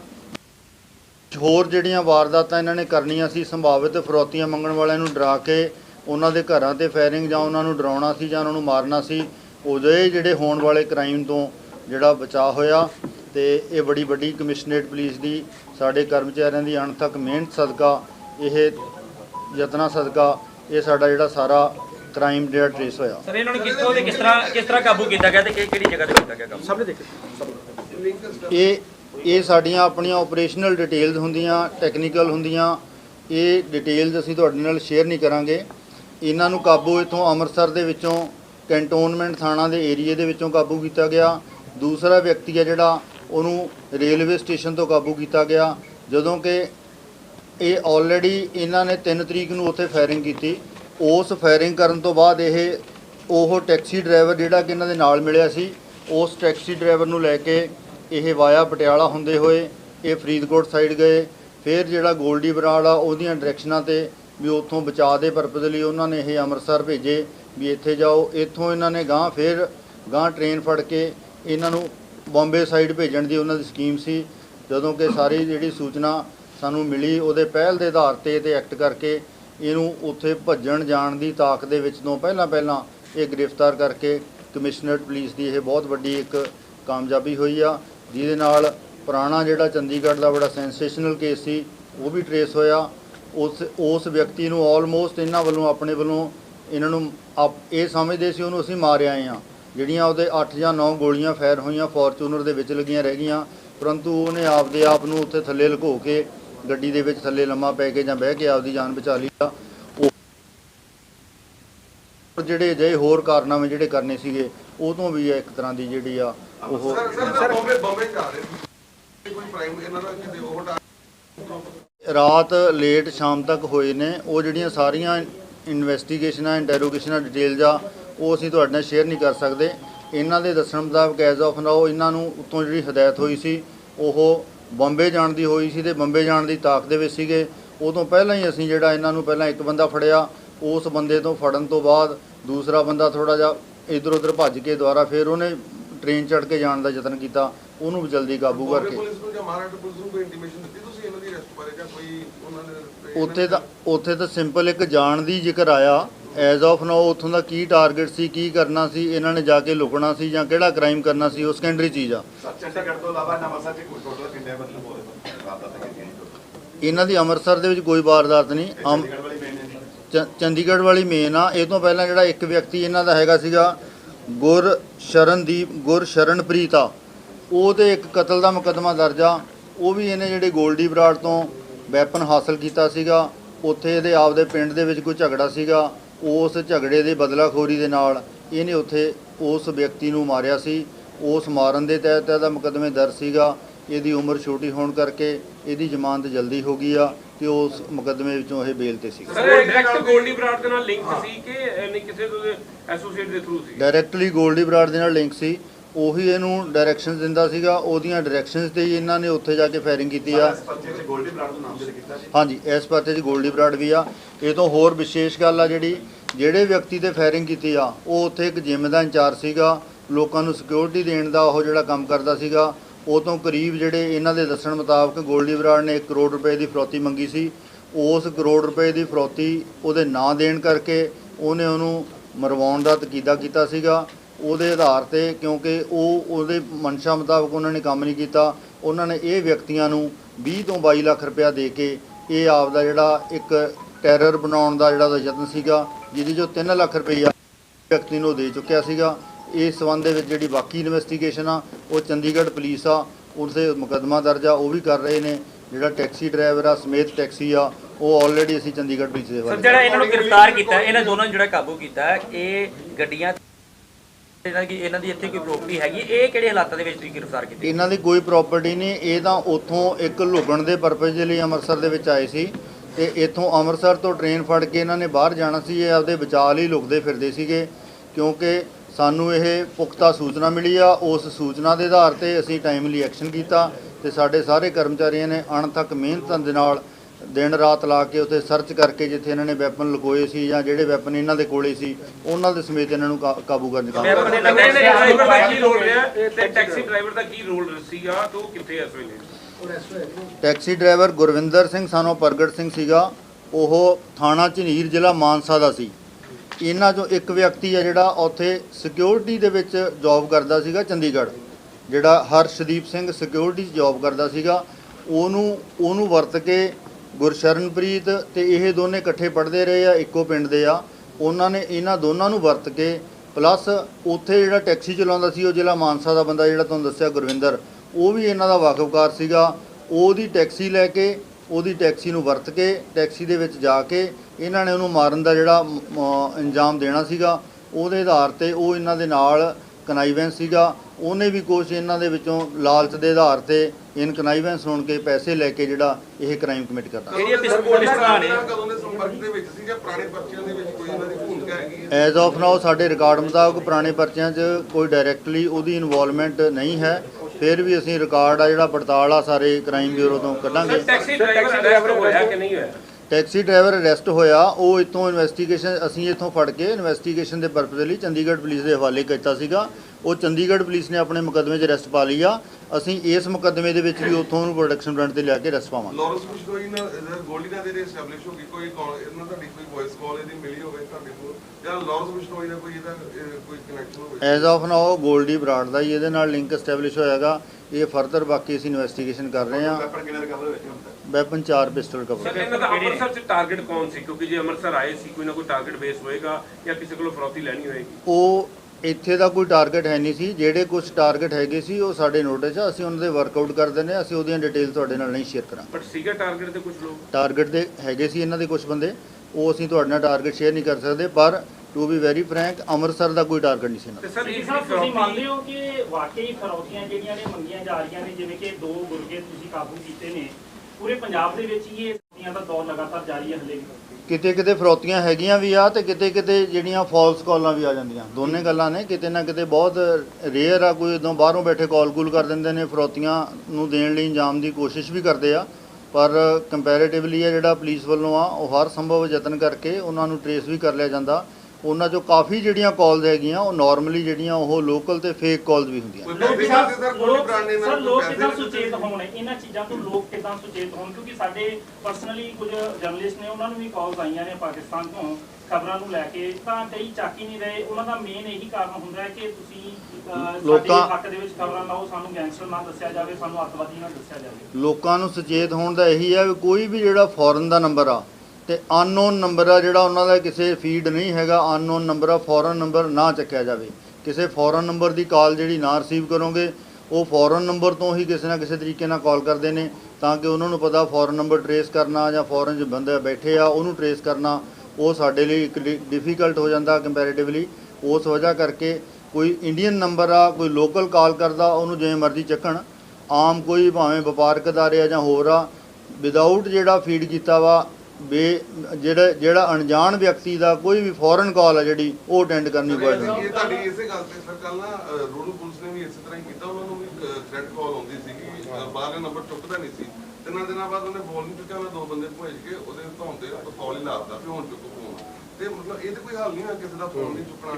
ਹੋਰ ਜਿਹੜੀਆਂ ਵਾਰਦਾਤਾਂ ਇਹਨਾਂ ਨੇ ਕਰਨੀਆਂ ਸੀ, ਸੰਭਾਵਿਤ ਫਰੋਤੀਆਂ ਮੰਗਣ ਵਾਲਿਆਂ ਨੂੰ ਡਰਾ ਕੇ ਉਹਨਾਂ ਦੇ ਘਰਾਂ ਤੇ ਫਾਇਰਿੰਗ ਜਾਂ ਉਹਨਾਂ ਨੂੰ ਡਰਾਉਣਾ ਸੀ ਜਾਂ ਉਹਨਾਂ ਨੂੰ ਮਾਰਨਾ ਸੀ, ਉਹਦੇ ਜਿਹੜੇ ਹੋਣ ਵਾਲੇ ਕ੍ਰਾਈਮ ਤੋਂ ਜਿਹੜਾ ਬਚਾਅ ਹੋਇਆ ਤੇ ਇਹ ਬੜੀ ਵੱਡੀ ਕਮਿਸ਼ਨਰੇਟ ਪੁਲਿਸ ਦੀ, ਸਾਡੇ ਕਰਮਚਾਰੀਆਂ ਦੀ ਅਣਥੱਕ ਮਿਹਨਤ ਸਦਕਾ, ਇਹ ਯਤਨਾਂ ਸਦਕਾ, ਇਹ ਸਾਡਾ ਜਿਹੜਾ ਸਾਰਾ ਕ੍ਰਾਈਮ ਜਿਹੜਾ ਟਰੇਸ ਹੋਇਆ। ਸਰ ਇਹਨਾਂ ਨੂੰ ਕਿੱਥੋਂ ਤੇ ਕਿਸ ਤਰ੍ਹਾਂ ਕਿਸ ਤਰ੍ਹਾਂ ਕਾਬੂ ਕੀਤਾ ਗਿਆ ਤੇ ਕਿ- ਕਿਹੜੀ ਜਗ੍ਹਾ ਤੇ ਕੀਤਾ ਗਿਆ ਕਾਬੂ? ਸਭ ਨੇ ਦੇਖਿਆ ਇਹ ਇਹ ਸਾਡੀਆਂ ਆਪਣੀਆਂ ਆਪਰੇਸ਼ਨਲ ਡਿਟੇਲਸ ਹੁੰਦੀਆਂ ਟੈਕਨੀਕਲ ਹੁੰਦੀਆਂ। ਇਹ ਡਿਟੇਲਸ ਅਸੀਂ ਤੁਹਾਡੇ ਨਾਲ ਸ਼ੇਅਰ ਨਹੀਂ ਕਰਾਂਗੇ। ਇਹਨਾਂ ਨੂੰ ਕਾਬੂ ਇਥੋਂ ਅੰਮ੍ਰਿਤਸਰ ਦੇ ਵਿੱਚੋਂ ਕੈਂਟੋਨਮੈਂਟ ਥਾਣਾ ਦੇ ਏਰੀਏ ਦੇ ਵਿੱਚੋਂ ਕਾਬੂ ਕੀਤਾ ਗਿਆ। ਦੂਸਰਾ ਵਿਅਕਤੀ ਹੈ ਜਿਹੜਾ ਉਹਨੂੰ ਰੇਲਵੇ ਸਟੇਸ਼ਨ ਤੋਂ ਕਾਬੂ ਕੀਤਾ ਗਿਆ। ਜਦੋਂ ਕਿ ਇਹ ਆਲਰੇਡੀ ਇਹਨਾਂ ਨੇ 3 ਤਰੀਕ ਨੂੰ ਉੱਥੇ ਫਾਇਰਿੰਗ ਕੀਤੀ। ਉਸ ਫਾਇਰਿੰਗ ਕਰਨ ਤੋਂ ਬਾਅਦ ਇਹ ਉਹ ਟੈਕਸੀ ਡਰਾਈਵਰ ਜਿਹੜਾ ਕਿ ਇਹਨਾਂ ਦੇ ਨਾਲ ਮਿਲਿਆ ਸੀ, ਉਸ ਟੈਕਸੀ ਡਰਾਈਵਰ ਨੂੰ ਲੈ ਕੇ ਇਹ ਵਾਇਆ ਪਟਿਆਲਾ ਹੁੰਦੇ ਹੋਏ, ਇਹ ਫਰੀਦਕੋਟ ਸਾਈਡ ਗਏ, ਫਿਰ ਜਿਹੜਾ ਗੋਲਡੀ ਬਰਾੜ ਆ, ਉਹਦੀਆਂ ਡਾਇਰੈਕਸ਼ਨਾਂ ਤੇ ਵੀ ਉੱਥੋਂ ਬਚਾਅ ਦੇ ਪਰਪਸ ਲਈ ਉਹਨਾਂ ਨੇ ਇਹ ਅੰਮ੍ਰਿਤਸਰ ਭੇਜੇ ਵੀ ਇੱਥੇ ਜਾਓ। ਇੱਥੋਂ ਇਹਨਾਂ ਨੇ ਗਾਂ ਫਿਰ ਗਾਂ ਟ੍ਰੇਨ ਫੜ ਕੇ ਇਹਨਾਂ ਨੂੰ ਬੰਬੇ ਸਾਈਡ ਭੇਜਣ ਦੀ ਉਹਨਾਂ ਦੀ ਸਕੀਮ ਸੀ। ਜਦੋਂ ਕਿ ਸਾਰੀ ਜਿਹੜੀ ਸੂਚਨਾ ਸਾਨੂੰ ਮਿਲੀ, ਉਹਦੇ ਪਹਿਲ ਦੇ ਆਧਾਰ ਤੇ ਤੇ ਐਕਟ ਕਰਕੇ ਇਹਨੂੰ ਉੱਥੇ ਭੱਜਣ ਜਾਣ ਦੀ ਤਾਕ ਦੇ ਵਿੱਚ ਤੋਂ ਪਹਿਲਾਂ ਪਹਿਲਾਂ ਇਹ ਗ੍ਰਿਫਤਾਰ ਕਰਕੇ ਕਮਿਸ਼ਨਰੇਟ ਪੁਲਿਸ ਦੀ ਇਹ ਬਹੁਤ ਵੱਡੀ ਇੱਕ ਕਾਮਯਾਬੀ ਹੋਈ ਆ। ਜਿਹਦੇ ਨਾਲ ਪੁਰਾਣਾ ਜਿਹੜਾ ਚੰਡੀਗੜ੍ਹ ਦਾ ਬੜਾ ਸੈਂਸੇਸ਼ਨਲ ਕੇਸ ਸੀ, ਉਹ ਵੀ ਟਰੇਸ ਹੋਇਆ। ਉਸ ਉਸ ਵਿਅਕਤੀ ਨੂੰ ਆਲਮੋਸਟ ਇਹਨਾਂ ਵੱਲੋਂ, ਆਪਣੇ ਵੱਲੋਂ ਇਹਨਾਂ ਨੂੰ ਆਪ- ਇਹ ਸਮਝਦੇ ਸੀ ਉਹਨੂੰ ਅਸੀਂ ਮਾਰਿਆ ਆਏ ਆ ਜਿਹੜੀਆਂ ਉਹਦੇ 8 ਜਾਂ 9 ਗੋਲੀਆਂ ਫਾਇਰ ਹੋਈਆਂ ਫੋਰਚੂਨਰ ਦੇ ਵਿੱਚ ਲੱਗੀਆਂ ਰਹਿ ਗਈਆਂ, ਪਰੰਤੂ ਉਹਨੇ ਆਪਦੇ ਆਪ ਨੂੰ ਉੱਥੇ ਥੱਲੇ ਲੁਕੋ ਕੇ ਗੱਡੀ ਦੇ ਵਿੱਚ ਥੱਲੇ ਲੰਮਾ ਪੈ ਕੇ ਜਾਂ ਬਹਿ ਕੇ ਆਪਦੀ ਜਾਨ ਬਚਾ ਲਈ ਆ ਉਹ ਜਿਹੜੇ ਅਜਿਹੇ ਹੋਰ ਕਾਰਨਾਮੇ ਜਿਹੜੇ ਕਰਨੇ ਸੀਗੇ ਉਹ ਤੋਂ ਵੀ ਇੱਕ ਤਰ੍ਹਾਂ ਦੀ ਜਿਹੜੀ ਆ ਉਹ ਜਾ ਰਾਤ ਲੇਟ ਸ਼ਾਮ ਤੱਕ ਹੋਏ ਨੇ ਉਹ ਜਿਹੜੀਆਂ ਸਾਰੀਆਂ ਇਨਵੈਸਟੀਗੇਸ਼ਨਾਂ ਇੰਟਰੋਗੇਸ਼ਨਾਂ ਡਿਟੇਲਸ ਆ ਉਹ ਅਸੀਂ ਤੁਹਾਡੇ ਨਾਲ ਸ਼ੇਅਰ ਨਹੀਂ ਕਰ ਸਕਦੇ। ਇਹਨਾਂ ਦੇ ਦੱਸਣ ਮੁਤਾਬਕ ਐਜ਼ ਆਫ ਨਾਓ ਇਹਨਾਂ ਨੂੰ ਉੱਤੋਂ ਜਿਹੜੀ ਹਦਾਇਤ ਹੋਈ ਸੀ ਉਹ ਬੰਬੇ ਜਾਣ ਦੀ ਹੋਈ ਸੀ ਤੇ ਬੰਬੇ ਜਾਣ ਦੀ ਤਾਕ ਦੇ ਵਿੱਚ ਸੀਗੇ। ਤੋਂ ਪਹਿਲਾਂ ਹੀ ਅਸੀਂ ਜਿਹੜਾ ਇਹਨਾਂ ਨੂੰ ਪਹਿਲਾਂ ਇੱਕ ਬੰਦਾ ਫੜਿਆ ਉਸ ਬੰਦੇ ਤੋਂ ਫੜਨ ਤੋਂ ਬਾਅਦ ਦੂਸਰਾ ਬੰਦਾ ਥੋੜਾ ਜਿਹਾ ਇਧਰ ਉਧਰ ਭੱਜ ਕੇ ਦੁਬਾਰਾ ਫਿਰ ਉਹਨੇ ਟ੍ਰੇਨ ਚੜ੍ਹ ਕੇ ਜਾਣ ਦਾ ਯਤਨ ਕੀਤਾ। ਉਹਨੂੰ ਵੀ ਜਲਦੀ ਕਾਬੂ ਕਰਕੇ। ਪੁਲਿਸ ਨੂੰ ਜਾਂ ਮਹਾਰਾਸ਼ਟਰ ਪੁਲਿਸ ਨੂੰ ਕੋਈ ਇੰਟੀਮੇਸ਼ਨ ਦਿੱਤੀ ਤੁਸੀਂ ਇਹਨਾਂ ਦੀ ਅਰੈਸਟ ਬਾਰੇ ਜਾਂ ਕੋਈ ਉਹਨਾਂ ਨੇ ਉੱਥੇ ਤਾਂ ਉੱਥੇ ਤਾਂ ਸਿੰਪਲ ਇੱਕ ਜਾਣ ਦੀ ਜ਼ਿਕਰ ਆਇਆ। ਐਜ਼ ਆਫ ਨਾਓ ਉੱਥੋਂ ਦਾ ਕੀ ਟਾਰਗੇਟ ਸੀ ਕੀ ਕਰਨਾ ਸੀ ਇਹਨਾਂ ਨੇ ਜਾ ਕੇ ਲੁਕਣਾ ਸੀ ਜਾਂ ਕਿਹੜਾ ਕ੍ਰਾਈਮ ਕਰਨਾ ਸੀ ਉਹ ਸੈਕੰਡਰੀ ਚੀਜ਼ ਆ। ਇਹਨਾਂ ਦੀ ਅੰਮ੍ਰਿਤਸਰ ਦੇ ਵਿੱਚ ਕੋਈ ਵਾਰਦਾਤ ਨਹੀਂ। ਚੰਡੀਗੜ੍ਹ ਵਾਲੀ ਮੇਨ ਆ। ਇਹ ਤੋਂ ਪਹਿਲਾਂ ਜਿਹੜਾ ਇੱਕ ਵਿਅਕਤੀ ਇਹਨਾਂ ਦਾ ਹੈਗਾ ਸੀਗਾ ਗੁਰ ਸ਼ਰਨਦੀਪ ਗੁਰ ਸ਼ਰਨਪ੍ਰੀਤ ਆ। ਉਹ ਤੇ ਇੱਕ ਕਤਲ ਦਾ ਮੁਕੱਦਮਾ ਦਰਜ ਆ। ਉਹ ਵੀ ਇਹਨੇ ਜਿਹੜੇ ਗੋਲਡੀ ਬਰਾੜ ਤੋਂ ਵੈਪਨ ਹਾਸਲ ਕੀਤਾ ਸੀਗਾ। ਉੱਥੇ ਇਹਦੇ ਆਪਦੇ ਪਿੰਡ ਦੇ ਵਿੱਚ ਕੋਈ ਝਗੜਾ ਸੀਗਾ। ਉਸ ਝਗੜੇ ਦੇ ਬਦਲਾਖੋਰੀ ਦੇ ਨਾਲ ਇਹਨੇ ਉੱਥੇ ਉਸ ਵਿਅਕਤੀ ਨੂੰ ਮਾਰਿਆ ਸੀ। ਉਸ ਮਾਰਨ ਦੇ ਤਹਿਤ ਇਹਦਾ ਮੁਕੱਦਮੇ ਦਰਜ ਸੀਗਾ। ਇਹਦੀ ਉਮਰ ਛੋਟੀ ਹੋਣ ਕਰਕੇ ਇਹਦੀ ਜ਼ਮਾਨਤ ਜਲਦੀ ਹੋ ਗਈ ਆ ਤੇ ਉਸ ਮੁਕੱਦਮੇ ਵਿੱਚੋਂ ਇਹ ਬੇਲ ਤੇ ਸੀ ਸਰ ਡਾਇਰੈਕਟ ਗੋਲਡੀ ਬਰਾੜ ਦੇ ਨਾਲ ਲਿੰਕ ਸੀ ਕਿ ਨਹੀਂ ਕਿਸੇ ਦੇ ਐਸੋਸੀਏਟ ਦੇ ਥਰੂ ਸੀ? ਡਾਇਰੈਕਟਲੀ ਗੋਲਡੀ ਬਰਾੜ ਦੇ ਨਾਲ ਲਿੰਕ ਸੀ। ਉਹੀ ਇਹਨੂੰ ਡਾਇਰੈਕਸ਼ਨਸ ਦਿੰਦਾ ਸੀਗਾ ਉਹਦੀਆਂ ਡਾਇਰੈਕਸ਼ਨਸ ਤੇ ਹੀ ਇਹਨਾਂ ਨੇ ਉੱਥੇ ਜਾ ਕੇ ਫਾਇਰਿੰਗ ਕੀਤੀ ਆ। ਹਾਂਜੀ ਇਸ ਪਰਚੇ 'ਚ ਗੋਲਡੀ ਬਰਾੜ ਵੀ ਆ। ਇਹ ਤੋਂ ਹੋਰ ਵਿਸ਼ੇਸ਼ ਗੱਲ ਆ ਜਿਹੜੀ ਜਿਹੜੇ ਵਿਅਕਤੀ ਤੇ ਫਾਇਰਿੰਗ ਕੀਤੀ ਆ ਉਹ ਉੱਥੇ ਇੱਕ ਜਿਮ ਦਾ ਇੰਚਾਰਜ ਸੀਗਾ। ਲੋਕਾਂ ਨੂੰ ਸਿਕਿਉਰਿਟੀ ਦੇਣ ਦਾ ਉਹ ਜਿਹੜਾ ਕੰਮ ਕਰਦਾ ਸੀਗਾ ਉਹ ਤੋਂ ਕਰੀਬ ਜਿਹੜੇ ਇਹਨਾਂ ਦੇ ਦੱਸਣ ਮੁਤਾਬਕ ਗੋਲਡੀ ਬਰਾੜ ਨੇ 1 ਕਰੋੜ ਰੁਪਏ ਦੀ ਫਰੌਤੀ ਮੰਗੀ ਸੀ। ਉਸ ਕਰੋੜ ਰੁਪਏ ਦੀ ਫਰੌਤੀ ਉਹਦੇ ਨਾਂ ਦੇਣ ਕਰਕੇ ਉਹਨੇ ਉਹਨੂੰ ਮਰਵਾਉਣ ਦਾ ਤਕੀਦਾ ਕੀਤਾ ਸੀਗਾ। ਉਹਦੇ ਆਧਾਰ ਤੇ ਕਿਉਂਕਿ ਉਹ ਉਹਦੇ ਮਨਸ਼ਾ ਮੁਤਾਬਕ ਉਹਨਾਂ ਨੇ ਕੰਮ ਨਹੀਂ ਕੀਤਾ। ਉਹਨਾਂ ਨੇ ਇਹ ਵਿਅਕਤੀਆਂ ਨੂੰ 20 ਤੋਂ 22 ਲੱਖ ਰੁਪਇਆ ਦੇ ਕੇ ਇਹ ਆਪ ਦਾ ਜਿਹੜਾ ਇੱਕ ਟੈਰਰ ਬਣਾਉਣ ਦਾ ਜਿਹੜਾ ਯਤਨ ਸੀਗਾ ਜਿਹਦੀ ਜੋ 3 ਲੱਖ ਰੁਪਈਆ ਵਿਅਕਤੀ ਨੂੰ ਦੇ ਚੁੱਕਿਆ ਸੀਗਾ। ਇਸ ਸੰਬੰਧ ਦੇ ਵਿੱਚ ਜਿਹੜੀ ਬਾਕੀ ਇਨਵੈਸਟੀਗੇਸ਼ਨ ਆ ਉਹ ਚੰਡੀਗੜ੍ਹ ਪੁਲਿਸ ਆ ਉਸਦੇ ਮੁਕੱਦਮਾ ਦਰਜ ਆ ਉਹ ਵੀ ਕਰ ਰਹੇ ਨੇ। ਜਿਹੜਾ ਟੈਕਸੀ ਡਰਾਈਵਰ ਆ ਸਮੇਤ ਟੈਕਸੀ ਆ ਉਹ ਆਲਰੇਡੀ ਅਸੀਂ ਚੰਡੀਗੜ੍ਹ ਪੁਲਿਸ ਦੇ ਸਰ ਹਵਾਲੇ ਜਿਹੜਾ ਇਹਨਾਂ ਨੂੰ ਗ੍ਰਿਫਤਾਰ ਕੀਤਾ ਇਹਨਾਂ ਦੋਨਾਂ ਨੂੰ ਜਿਹੜਾ ਕਾਬੂ ਕੀਤਾ ਇਹ ਗੱਡੀਆਂ ਇਹਨਾਂ ਦੀ ਇਹਨਾਂ ਦੀ ਇੱਥੇ ਕੋਈ ਪ੍ਰੋਪਰਟੀ ਹੈਗੀ ਹੈ, ਇਹ ਕਿਹੜੇ ਹਾਲਾਤਾਂ ਦੇ ਵਿੱਚ ਤੁਸੀਂ ਗ੍ਰਿਫਤਾਰ ਕੀਤੀ? ਇਹਨਾਂ ਦੀ ਕੋਈ ਪ੍ਰਾਪਰਟੀ ਨਹੀਂ ਇਹ ਤਾਂ ਉੱਥੋਂ ਇੱਕ ਲੁਕਣ ਦੇ ਪਰਪਸ ਦੇ ਲਈ ਅੰਮ੍ਰਿਤਸਰ ਦੇ ਵਿੱਚ ਆਏ ਸੀ ਤੇ ਇੱਥੋਂ ਅੰਮ੍ਰਿਤਸਰ ਤੋਂ ਟ੍ਰੇਨ ਫੜ ਕੇ ਇਹਨਾਂ ਨੇ ਬਾਹਰ ਜਾਣਾ ਸੀ ਇਹ ਆਪਦੇ ਬਚਾਅ ਲਈ ਲੁਕਦੇ ਫਿਰਦੇ ਸੀਗੇ ਕਿਉਂਕਿ ਸਾਨੂੰ ਇਹ ਪੁਖਤਾ ਸੂਚਨਾ ਮਿਲੀ ਆ ਉਸ ਸੂਚਨਾ ਦੇ ਆਧਾਰ ਤੇ ਅਸੀਂ ਟਾਈਮਲੀ ਐਕਸ਼ਨ ਕੀਤਾ ਤੇ ਸਾਡੇ ਸਾਰੇ ਕਰਮਚਾਰੀਆਂ ਨੇ ਅਣਥੱਕ ਮਿਹਨਤ ਦੇ ਨਾਲ ਦਿਨ ਰਾਤ ਲਾ ਕੇ ਉੱਥੇ ਸਰਚ ਕਰਕੇ ਜਿੱਥੇ ਇਹਨਾਂ ਨੇ ਵੈਪਨ ਲੁਕੋਏ ਸੀ ਜਾਂ ਜਿਹੜੇ ਵੈਪਨ ਇਹਨਾਂ ਦੇ ਕੋਲੇ ਸੀ ਉਹਨਾਂ ਦੇ ਸਮੇਤ ਇਹਨਾਂ ਨੂੰ ਕਾ- ਕਾਬੂ ਕਰਨ ਦੀ ਵੈਪਨ ਕਾਮਯਾਬ ਇਹਨਾਂ ਨਹੀਂ ਨਹੀਂ ਕੋਲ ਡਰਾਈਵਰ ਦਾ ਕੀ ਰੋਲ ਰਿਹਾ? ਤੇ ਟੈਕਸੀ ਡਰਾਈਵਰ ਦਾ ਕੀ ਰੋਲ ਸੀਗਾ? ਤੇ ਉਹ ਕਿੱਥੇ ਹੈ ਇਸ ਵੇਲੇ? ਟੈਕਸੀ ਡਰਾਈਵਰ ਗੁਰਵਿੰਦਰ ਸਿੰਘ ਸਾਨੋ ਪ੍ਰਗਟ ਸਿੰਘ ਸੀਗਾ। ਉਹ ਥਾਣਾ ਝਨੀਰ ਜ਼ਿਲ੍ਹਾ ਮਾਨਸਾ ਦਾ ਸੀ। ਇਹਨਾਂ ਚੋਂ ਇੱਕ ਵਿਅਕਤੀ ਆ ਜਿਹੜਾ ਉੱਥੇ ਸਿਕਿਉਰਿਟੀ ਦੇ ਵਿੱਚ ਜੌਬ ਕਰਦਾ ਸੀਗਾ ਚੰਡੀਗੜ੍ਹ। ਜਿਹੜਾ ਹਰਸ਼ਦੀਪ ਸਿੰਘ ਸਿਕਿਉਰਿਟੀ 'ਚ ਜੌਬ ਕਰਦਾ ਸੀਗਾ। ਉਹਨੂੰ ਉਹਨੂੰ ਵਰਤ ਕੇ ਗੁਰਸ਼ਰਨਪ੍ਰੀਤ ਤੇ ਇਹ ਦੋਨੇ ਇਕੱਠੇ ਪੜ੍ਹਦੇ ਰਹੇ ਆ, ਇੱਕੋ ਪਿੰਡ ਦੇ ਆ। ਉਹਨਾਂ ਨੇ ਇਹਨਾਂ ਦੋਨਾਂ ਨੂੰ ਵਰਤ ਕੇ, ਪਲੱਸ ਉੱਥੇ ਜਿਹੜਾ ਟੈਕਸੀ ਚਲਾਉਂਦਾ ਸੀ, ਉਹ ਜ਼ਿਲ੍ਹਾ ਮਾਨਸਾ ਦਾ ਬੰਦਾ ਜਿਹੜਾ ਤੁਹਾਨੂੰ ਦੱਸਿਆ, ਗੁਰਵਿੰਦਰ, ਉਹ ਵੀ ਇਹਨਾਂ ਦਾ ਵਾਕਫਕਾਰ ਸੀਗਾ। ਉਹਦੀ ਟੈਕਸੀ ਲੈ ਕੇ, ਉਹਦੀ ਟੈਕਸੀ ਨੂੰ ਵਰਤ ਕੇ, ਟੈਕਸੀ ਦੇ ਵਿੱਚ ਜਾ ਕੇ ਇਹਨਾਂ ਨੇ ਉਹਨੂੰ ਮਾਰਨ ਦਾ ਜਿਹੜਾ ਇੰਜਾਮ ਦੇਣਾ ਸੀਗਾ। ਉਹਦੇ ਆਧਾਰ ਤੇ ਉਹ ਇਹਨਾਂ ਦੇ ਨਾਲ ਕਨਾਈਵੈਂਸ ਸੀਗਾ ਉਹਨੇ ਵੀ ਕੁਛ ਇਹਨਾਂ ਦੇ ਵਿੱਚੋਂ ਲਾਲਚ ਦੇ ਆਧਾਰ ਤੇ ਇਨ ਕਨਾਈਵੈਂਸ ਹੋਣ ਕੇ ਪੈਸੇ ਲੈ ਕੇ ਜਿਹੜਾ ਇਹ ਕ੍ਰਾਈਮ ਕਮਿਟ ਕਰਦਾ ਜਿਹੜੀਆਂ ਪਿਸਤੌਲ ਪਿਸਤੌਲਾਂ ਨੇ ਕਦੋਂ ਦੇ ਸੰਪਰਕ ਦੇ ਵਿੱਚ ਸੀ ਜਾਂ ਪੁਰਾਣੇ ਪਰਚਿਆਂ ਦੇ ਵਿੱਚ ਕੋਈ ਇਹਨਾਂ ਦੀ ਭੂਮਿਕਾ ਹੈਗੀ ਹੈ? ਐਜ਼ ਆਫ ਨਾਓ ਸਾਡੇ ਰਿਕਾਰਡ ਮੁਤਾਬਕ ਪੁਰਾਣੇ ਪਰਚਿਆਂ 'ਚ ਕੋਈ ਡਾਇਰੈਕਟਲੀ ਉਹਦੀ ਇਨਵੋਲਵਮੈਂਟ ਨਹੀਂ ਹੈ। ਫਿਰ ਵੀ ਅਸੀਂ ਰਿਕਾਰਡ ਆ ਜਿਹੜਾ ਪੜਤਾਲ ਆ ਸਾਰੇ ਕ੍ਰਾਈਮ ਬਿਊਰੋ ਤੋਂ ਕੱਢਾਂਗੇ। ਟੈਕਸੀ ਡਰਾਈਵਰ ਅਰੈਸਟ ਹੋਇਆ ਕਿ ਨਹੀਂ ਹੋਇਆ? ਟੈਕਸੀ ਡਰਾਈਵਰ ਅਰੈਸਟ ਹੋਇਆ, ਉਹ ਇੱਥੋਂ ਇਨਵੈਸਟੀਗੇਸ਼ਨ ਅਸੀਂ ਇੱਥੋਂ ਫੜ ਕੇ ਇਨਵੈਸਟੀਗੇਸ਼ਨ ਦੇ ਪਰਪਸ ਲਈ ਚੰਡੀਗੜ੍ਹ ਪੁਲਿਸ ਦੇ ਹਵਾਲੇ ਕੀਤਾ ਸੀਗਾ। ਉਹ ਚੰਡੀਗੜ੍ਹ ਪੁਲਿਸ ਨੇ ਆਪਣੇ ਮੁਕੱਦਮੇ 'ਚ ਅਰੈਸਟ ਪਾ ਲਈ ਆ। ਅਸੀਂ ਇਸ ਮੁਕੱਦਮੇ ਦੇ ਵਿੱਚ ਵੀ ਉੱਥੋਂ ਉਹਨੂੰ ਪ੍ਰੋਡਕਸ਼ਨ ਫਰੰਟ ਤੇ ਲਿਆ ਕੇ ਅਰੈਸਟ ਪਾਵਾਂਗੇ। ਲਾਰੈਂਸ ਬਿਸ਼ਨੋਈ ਨਾਲ ਗੋਲਡੀ ਨਾਲ ਜਿਹੜੇ ਐਸਟੈਬਲਿਸ਼ ਹੋ ਗਈ ਕੋਈ ਇਹਨਾਂ ਤੁਹਾਡੀ ਕੋਈ ਵੌਇਸ ਕਾਲ ਇਹਦੀ ਮਿਲੀ ਹੋਵੇ ਤੁਹਾਡੇ ਕੋਲ? ਜਾਂ ਲਾਰੈਂਸ ਬਿਸ਼ਨੋਈ ਦਾ ਕੋਈ ਇਹਦਾ ਇਹ, ਕੋਈ ਕਨੈਕਸ਼ਨ ਹੋਵੇ? As of now Goldy Brar ਦਾ ਹੀ ਇਹਦੇ ਨਾਲ ਲਿੰਕ ਐਸਟੈਬਲਿਸ਼ ਹੋਇਆਗਾ ਇਹ ਫਰਦਰ ਬਾਕੀ ਅਸੀਂ ਇਨਵੈਸਟੀਗੇਸ਼ਨ ਕਰ ਰਹੇ ਹਾਂ। ਵੈਪਨ ਕਿੰਨੇ ਰਿਕਵਰ ਹੋਏ ਵੈਪਨ 4 ਪਿਸਟਲ ਸਰ ਕਵਰ ਇਹਨਾਂ ਦਾ ਅੰਮ੍ਰਿਤਸਰ ਚ ਟਾਰਗੇਟ ਕੌਣ ਸੀ? ਕਿਉਂਕਿ ਜੇ ਅੰਮ੍ਰਿਤਸਰ ਆਏ ਸੀ ਕੋਈ ਨਾ ਕੋਈ ਟਾਰਗੇਟ ਬੇਸ ਹੋਏਗਾ ਜਾਂ ਕਿਸੇ ਕੋਲੋਂ ਫਰੌਤੀ ਲੈਣੀ ਹੋਏਗੀ। ਉਹ ਇੱਥੇ ਦਾ ਕੋਈ ਟਾਰਗੇਟ ਹੈ ਨਹੀਂ ਸੀ। ਜਿਹੜੇ ਕੁਝ ਟਾਰਗੇਟ ਹੈਗੇ ਸੀ ਉਹ ਸਾਡੇ ਨੋਟਿਸ ਆ, ਅਸੀਂ ਉਹਨਾਂ ਦੇ ਵਰਕਆਊਟ ਕਰ ਦਿੰਦੇ ਹਾਂ। ਅਸੀਂ ਉਹਦੀਆਂ ਡਿਟੇਲ ਤੁਹਾਡੇ ਨਾਲ ਨਹੀਂ ਸ਼ੇਅਰ ਕਰਾਂਗੇ। ਬਟ ਸੀਗਾ ਟਾਰਗੇਟ ਤੇ ਕੁਝ ਲੋਕ? ਟਾਰਗੇਟ ਦੇ ਹੈਗੇ ਸੀ ਇਹਨਾਂ ਦੇ ਕੁਝ ਬੰਦੇ। ਉਹ ਅਸੀਂ ਤੁਹਾਡੇ ਨਾਲ ਟਾਰਗੇਟ ਸ਼ੇਅਰ ਨਹੀਂ ਕਰ ਸਕਦੇ। ਪਰ to be very frank Amritsar ਦਾ ਕੋਈ ਟਾਰਗੇਟ ਨਹੀਂ ਸੀ। ਤੇ ਸਰ ਜੀ ਇਸ ਸਾਹਿਬ ਤੁਸੀਂ ਮੰਨਦੇ ਹੋ ਕਿ ਵਾਕਈ ਫਰੌਤੀਆਂ ਜਿਹੜੀਆਂ ਨੇ ਮੰਗੀਆਂ ਜਾ ਰਹੀਆਂ ਨੇ ਜਿਵੇਂ ਕਿ ਦੋ ਗੁਰਗੇ ਤੁਸੀਂ ਕਾਬੂ ਕੀਤੇ ਨੇ ਪੂਰੇ ਪੰਜਾਬ ਦੇ ਵਿੱਚ ਹੀ ਇਹ ਫਰੌਤੀਆਂ ਦਾ ਦੌਰ ਲਗਾਤਾਰ ਜਾਰੀ ਹੈ ਹਲੇ ਵੀ। ਕਿਤੇ ਕਿਤੇ ਫਰੋਤੀਆਂ ਹੈਗੀਆਂ ਵੀ ਆ ਤੇ ਕਿਤੇ ਕਿਤੇ ਜਿਹੜੀਆਂ ਫਾਲਸ ਕਾਲਾਂ ਵੀ ਆ ਜਾਂਦੀਆਂ। ਦੋਨੇ ਗੱਲਾਂ ਨੇ, ਕਿਤੇ ਨਾ ਕਿਤੇ ਬਹੁਤ ਰੇਅਰ ਆ, ਕੋਈ ਇਦੋਂ ਬਾਹਰੋਂ ਬੈਠੇ ਕਾਲ ਕੂਲ ਕਰ ਦਿੰਦੇ ਨੇ, ਫਰੋਤੀਆਂ ਨੂੰ ਦੇਣ ਲਈ ਇੰਜਾਮ ਦੀ ਕੋਸ਼ਿਸ਼ ਵੀ ਕਰਦੇ ਆ। ਪਰ ਕੰਪੈਰੀਟਿਵਲੀ ਆ ਜਿਹੜਾ ਪੁਲਿਸ ਵੱਲੋਂ ਆ, ਉਹ ਹਰ ਸੰਭਵ ਯਤਨ ਕਰਕੇ ਉਹਨਾਂ ਨੂੰ ਟਰੇਸ ਵੀ ਕਰ ਲਿਆ ਜਾਂਦਾ। ਉਹਨਾਂ ਚੋਂ ਕਾਫੀ ਜਿਹੜੀਆਂ ਕਾਲਸ ਹੈਗੀਆਂ ਉਹ ਨਾਰਮਲੀ ਜਿਹੜੀਆਂ ਉਹ ਲੋਕਲ ਤੇ ਫੇਕ ਕਾਲਸ ਵੀ ਹੁੰਦੀਆਂ। ਲੋਕ ਕਿੱਦਾਂ ਸਰ ਲੋਕ ਕਿੱਦਾਂ ਸੁਚੇਤ ਹੋਣ? ਇਹਨਾਂ ਚੀਜ਼ਾਂ ਤੋਂ ਲੋਕ ਕਿੱਦਾਂ ਸੁਚੇਤ ਹੋਣ? ਕਿਉਂਕਿ ਸਾਡੇ ਪਰਸਨਲੀ ਕੁਝ ਜਰਨਲਿਸਟ ਨੇ ਉਹਨਾਂ ਨੂੰ ਵੀ ਕਾਲਸ ਆਈਆਂ ਨੇ ਪਾਕਿਸਤਾਨ ਤੋਂ ਖਬਰਾਂ ਨੂੰ ਲੈ ਕੇ। ਤਾਂ ਕਈ ਚੱਕ ਹੀ ਨਹੀਂ ਰਹੇ। ਉਹਨਾਂ ਦਾ ਮੇਨ ਇਹੀ ਕਾਰਨ ਹੁੰਦਾ ਹੈ ਕਿ ਤੁਸੀਂ ਲੋਕਾਂ- ਹੱਕ ਦੇ ਵਿੱਚ ਖਬਰਾਂ ਲਾਓ ਸਾਨੂੰ ਗੈਂਗਸਟਰ ਨਾ ਦੱਸਿਆ ਜਾਵੇ ਸਾਨੂੰ ਅੱਤਵਾਦੀ ਨਾ ਦੱਸਿਆ ਜਾਵੇ। ਲੋਕਾਂ ਨੂੰ ਸੁਚੇਤ ਹੋਣ ਦਾ ਇਹੀ ਹੈ ਵੀ ਕੋਈ ਵੀ ਜਿਹੜਾ ਫੋਰਨ ਦਾ ਨੰਬਰ ਆ ਤੇ ਅਨਨੋਨ ਨੰਬਰ ਆ ਜਿਹੜਾ ਉਹਨਾਂ ਦਾ ਕਿਸੇ ਫੀਡ ਨਹੀਂ ਹੈਗਾ ਅਨਨੋਨ ਨੰਬਰ ਆ ਫੋਰਨ ਨੰਬਰ ਨਾ ਚੱਕਿਆ ਜਾਵੇ। ਕਿਸੇ ਫੋਰਨ ਨੰਬਰ ਦੀ ਕਾਲ ਜਿਹੜੀ ਨਾ ਰਿਸੀਵ ਕਰੋਗੇ, ਉਹ ਫੋਰਨ ਨੰਬਰ ਤੋਂ ਹੀ ਕਿਸੇ ਨਾ ਕਿਸੇ ਤਰੀਕੇ ਨਾਲ ਕਾਲ ਕਰਦੇ ਨੇ, ਤਾਂ ਕਿ ਉਹਨਾਂ ਨੂੰ ਪਤਾ ਫੋਰਨ ਨੰਬਰ ਟਰੇਸ ਕਰਨਾ ਜਾਂ ਫੋਰਨ 'ਚ ਬੰਦੇ ਬੈਠੇ ਆ, ਉਹਨੂੰ ਟਰੇਸ ਕਰਨਾ, ਉਹ ਸਾਡੇ ਲਈ ਇੱਕ ਡਿਫਿਕਲਟ ਹੋ ਜਾਂਦਾ ਕੰਪੈਰੀਟਿਵਲੀ ਉਸ ਵਜ੍ਹਾ ਕਰਕੇ ਕੋਈ ਇੰਡੀਅਨ ਨੰਬਰ ਆ, ਕੋਈ ਲੋਕਲ ਕਾਲ ਕਰਦਾ, ਉਹਨੂੰ ਜਿਵੇਂ ਮਰਜ਼ੀ ਚੱਕਣ। ਆਮ ਕੋਈ ਭਾਵੇਂ ਵਪਾਰਕ ਅਦਾਰੇ ਆ ਜਾਂ ਹੋਰ ਆ ਵਿਦਆਊਟ ਜਿਹੜਾ ਫੀਡ ਕੀਤਾ ਵਾ ਬੇ ਜਿਹੜਾ ਜਿਹੜਾ ਅਣਜਾਣ ਵਿਅਕਤੀ ਦਾ ਕੋਈ ਵੀ ਫੋਰਨ ਕਾਲ ਆ ਜਿਹੜੀ ਉਹ ਅਟੈਂਡ ਕਰਨੀ ਪੈ ਇਹ ਤੁਹਾਡੀ ਇਸੇ ਗੱਲ ਤੇ ਸਰ ਕੱਲ ਨਾ ਰੂਰਲ ਪੁਲਿਸ ਨੇ ਵੀ ਇਸੇ ਤਰ੍ਹਾਂ ਹੀ ਕੀਤਾ ਉਹਨਾਂ ਨੂੰ ਵੀ ਥ੍ਰੈਟ ਕਾਲ ਆਉਂਦੀ ਸੀਗੀ ਬਾਹਰਲੇ ਨੰਬਰ ਚੁੱਕਦਾ ਨਹੀਂ ਸੀ। ਤਿੰਨਾਂ ਦਿਨਾਂ ਬਾਅਦ ਉਹਨੇ ਫੋਨ ਨਹੀਂ ਚੁੱਕਿਆ ਮੈਂ ਦੋ ਬੰਦੇ ਭੇਜ ਕੇ ਉਹਦੇ ਤੇ ਕਾਲ ਹੀ ਲਾਤਾ ਵੀ ਹੁਣ ਚੁੱਕੋ ਤੇ ਮਤਲਬ ਇਹ ਤੇ ਕੋਈ ਹੱਲ ਨਹੀਂ ਹੈ ਕਿਸੇ ਦਾ ਫੋਨ ਨਹੀਂ ਚੁੱਕਣਾ।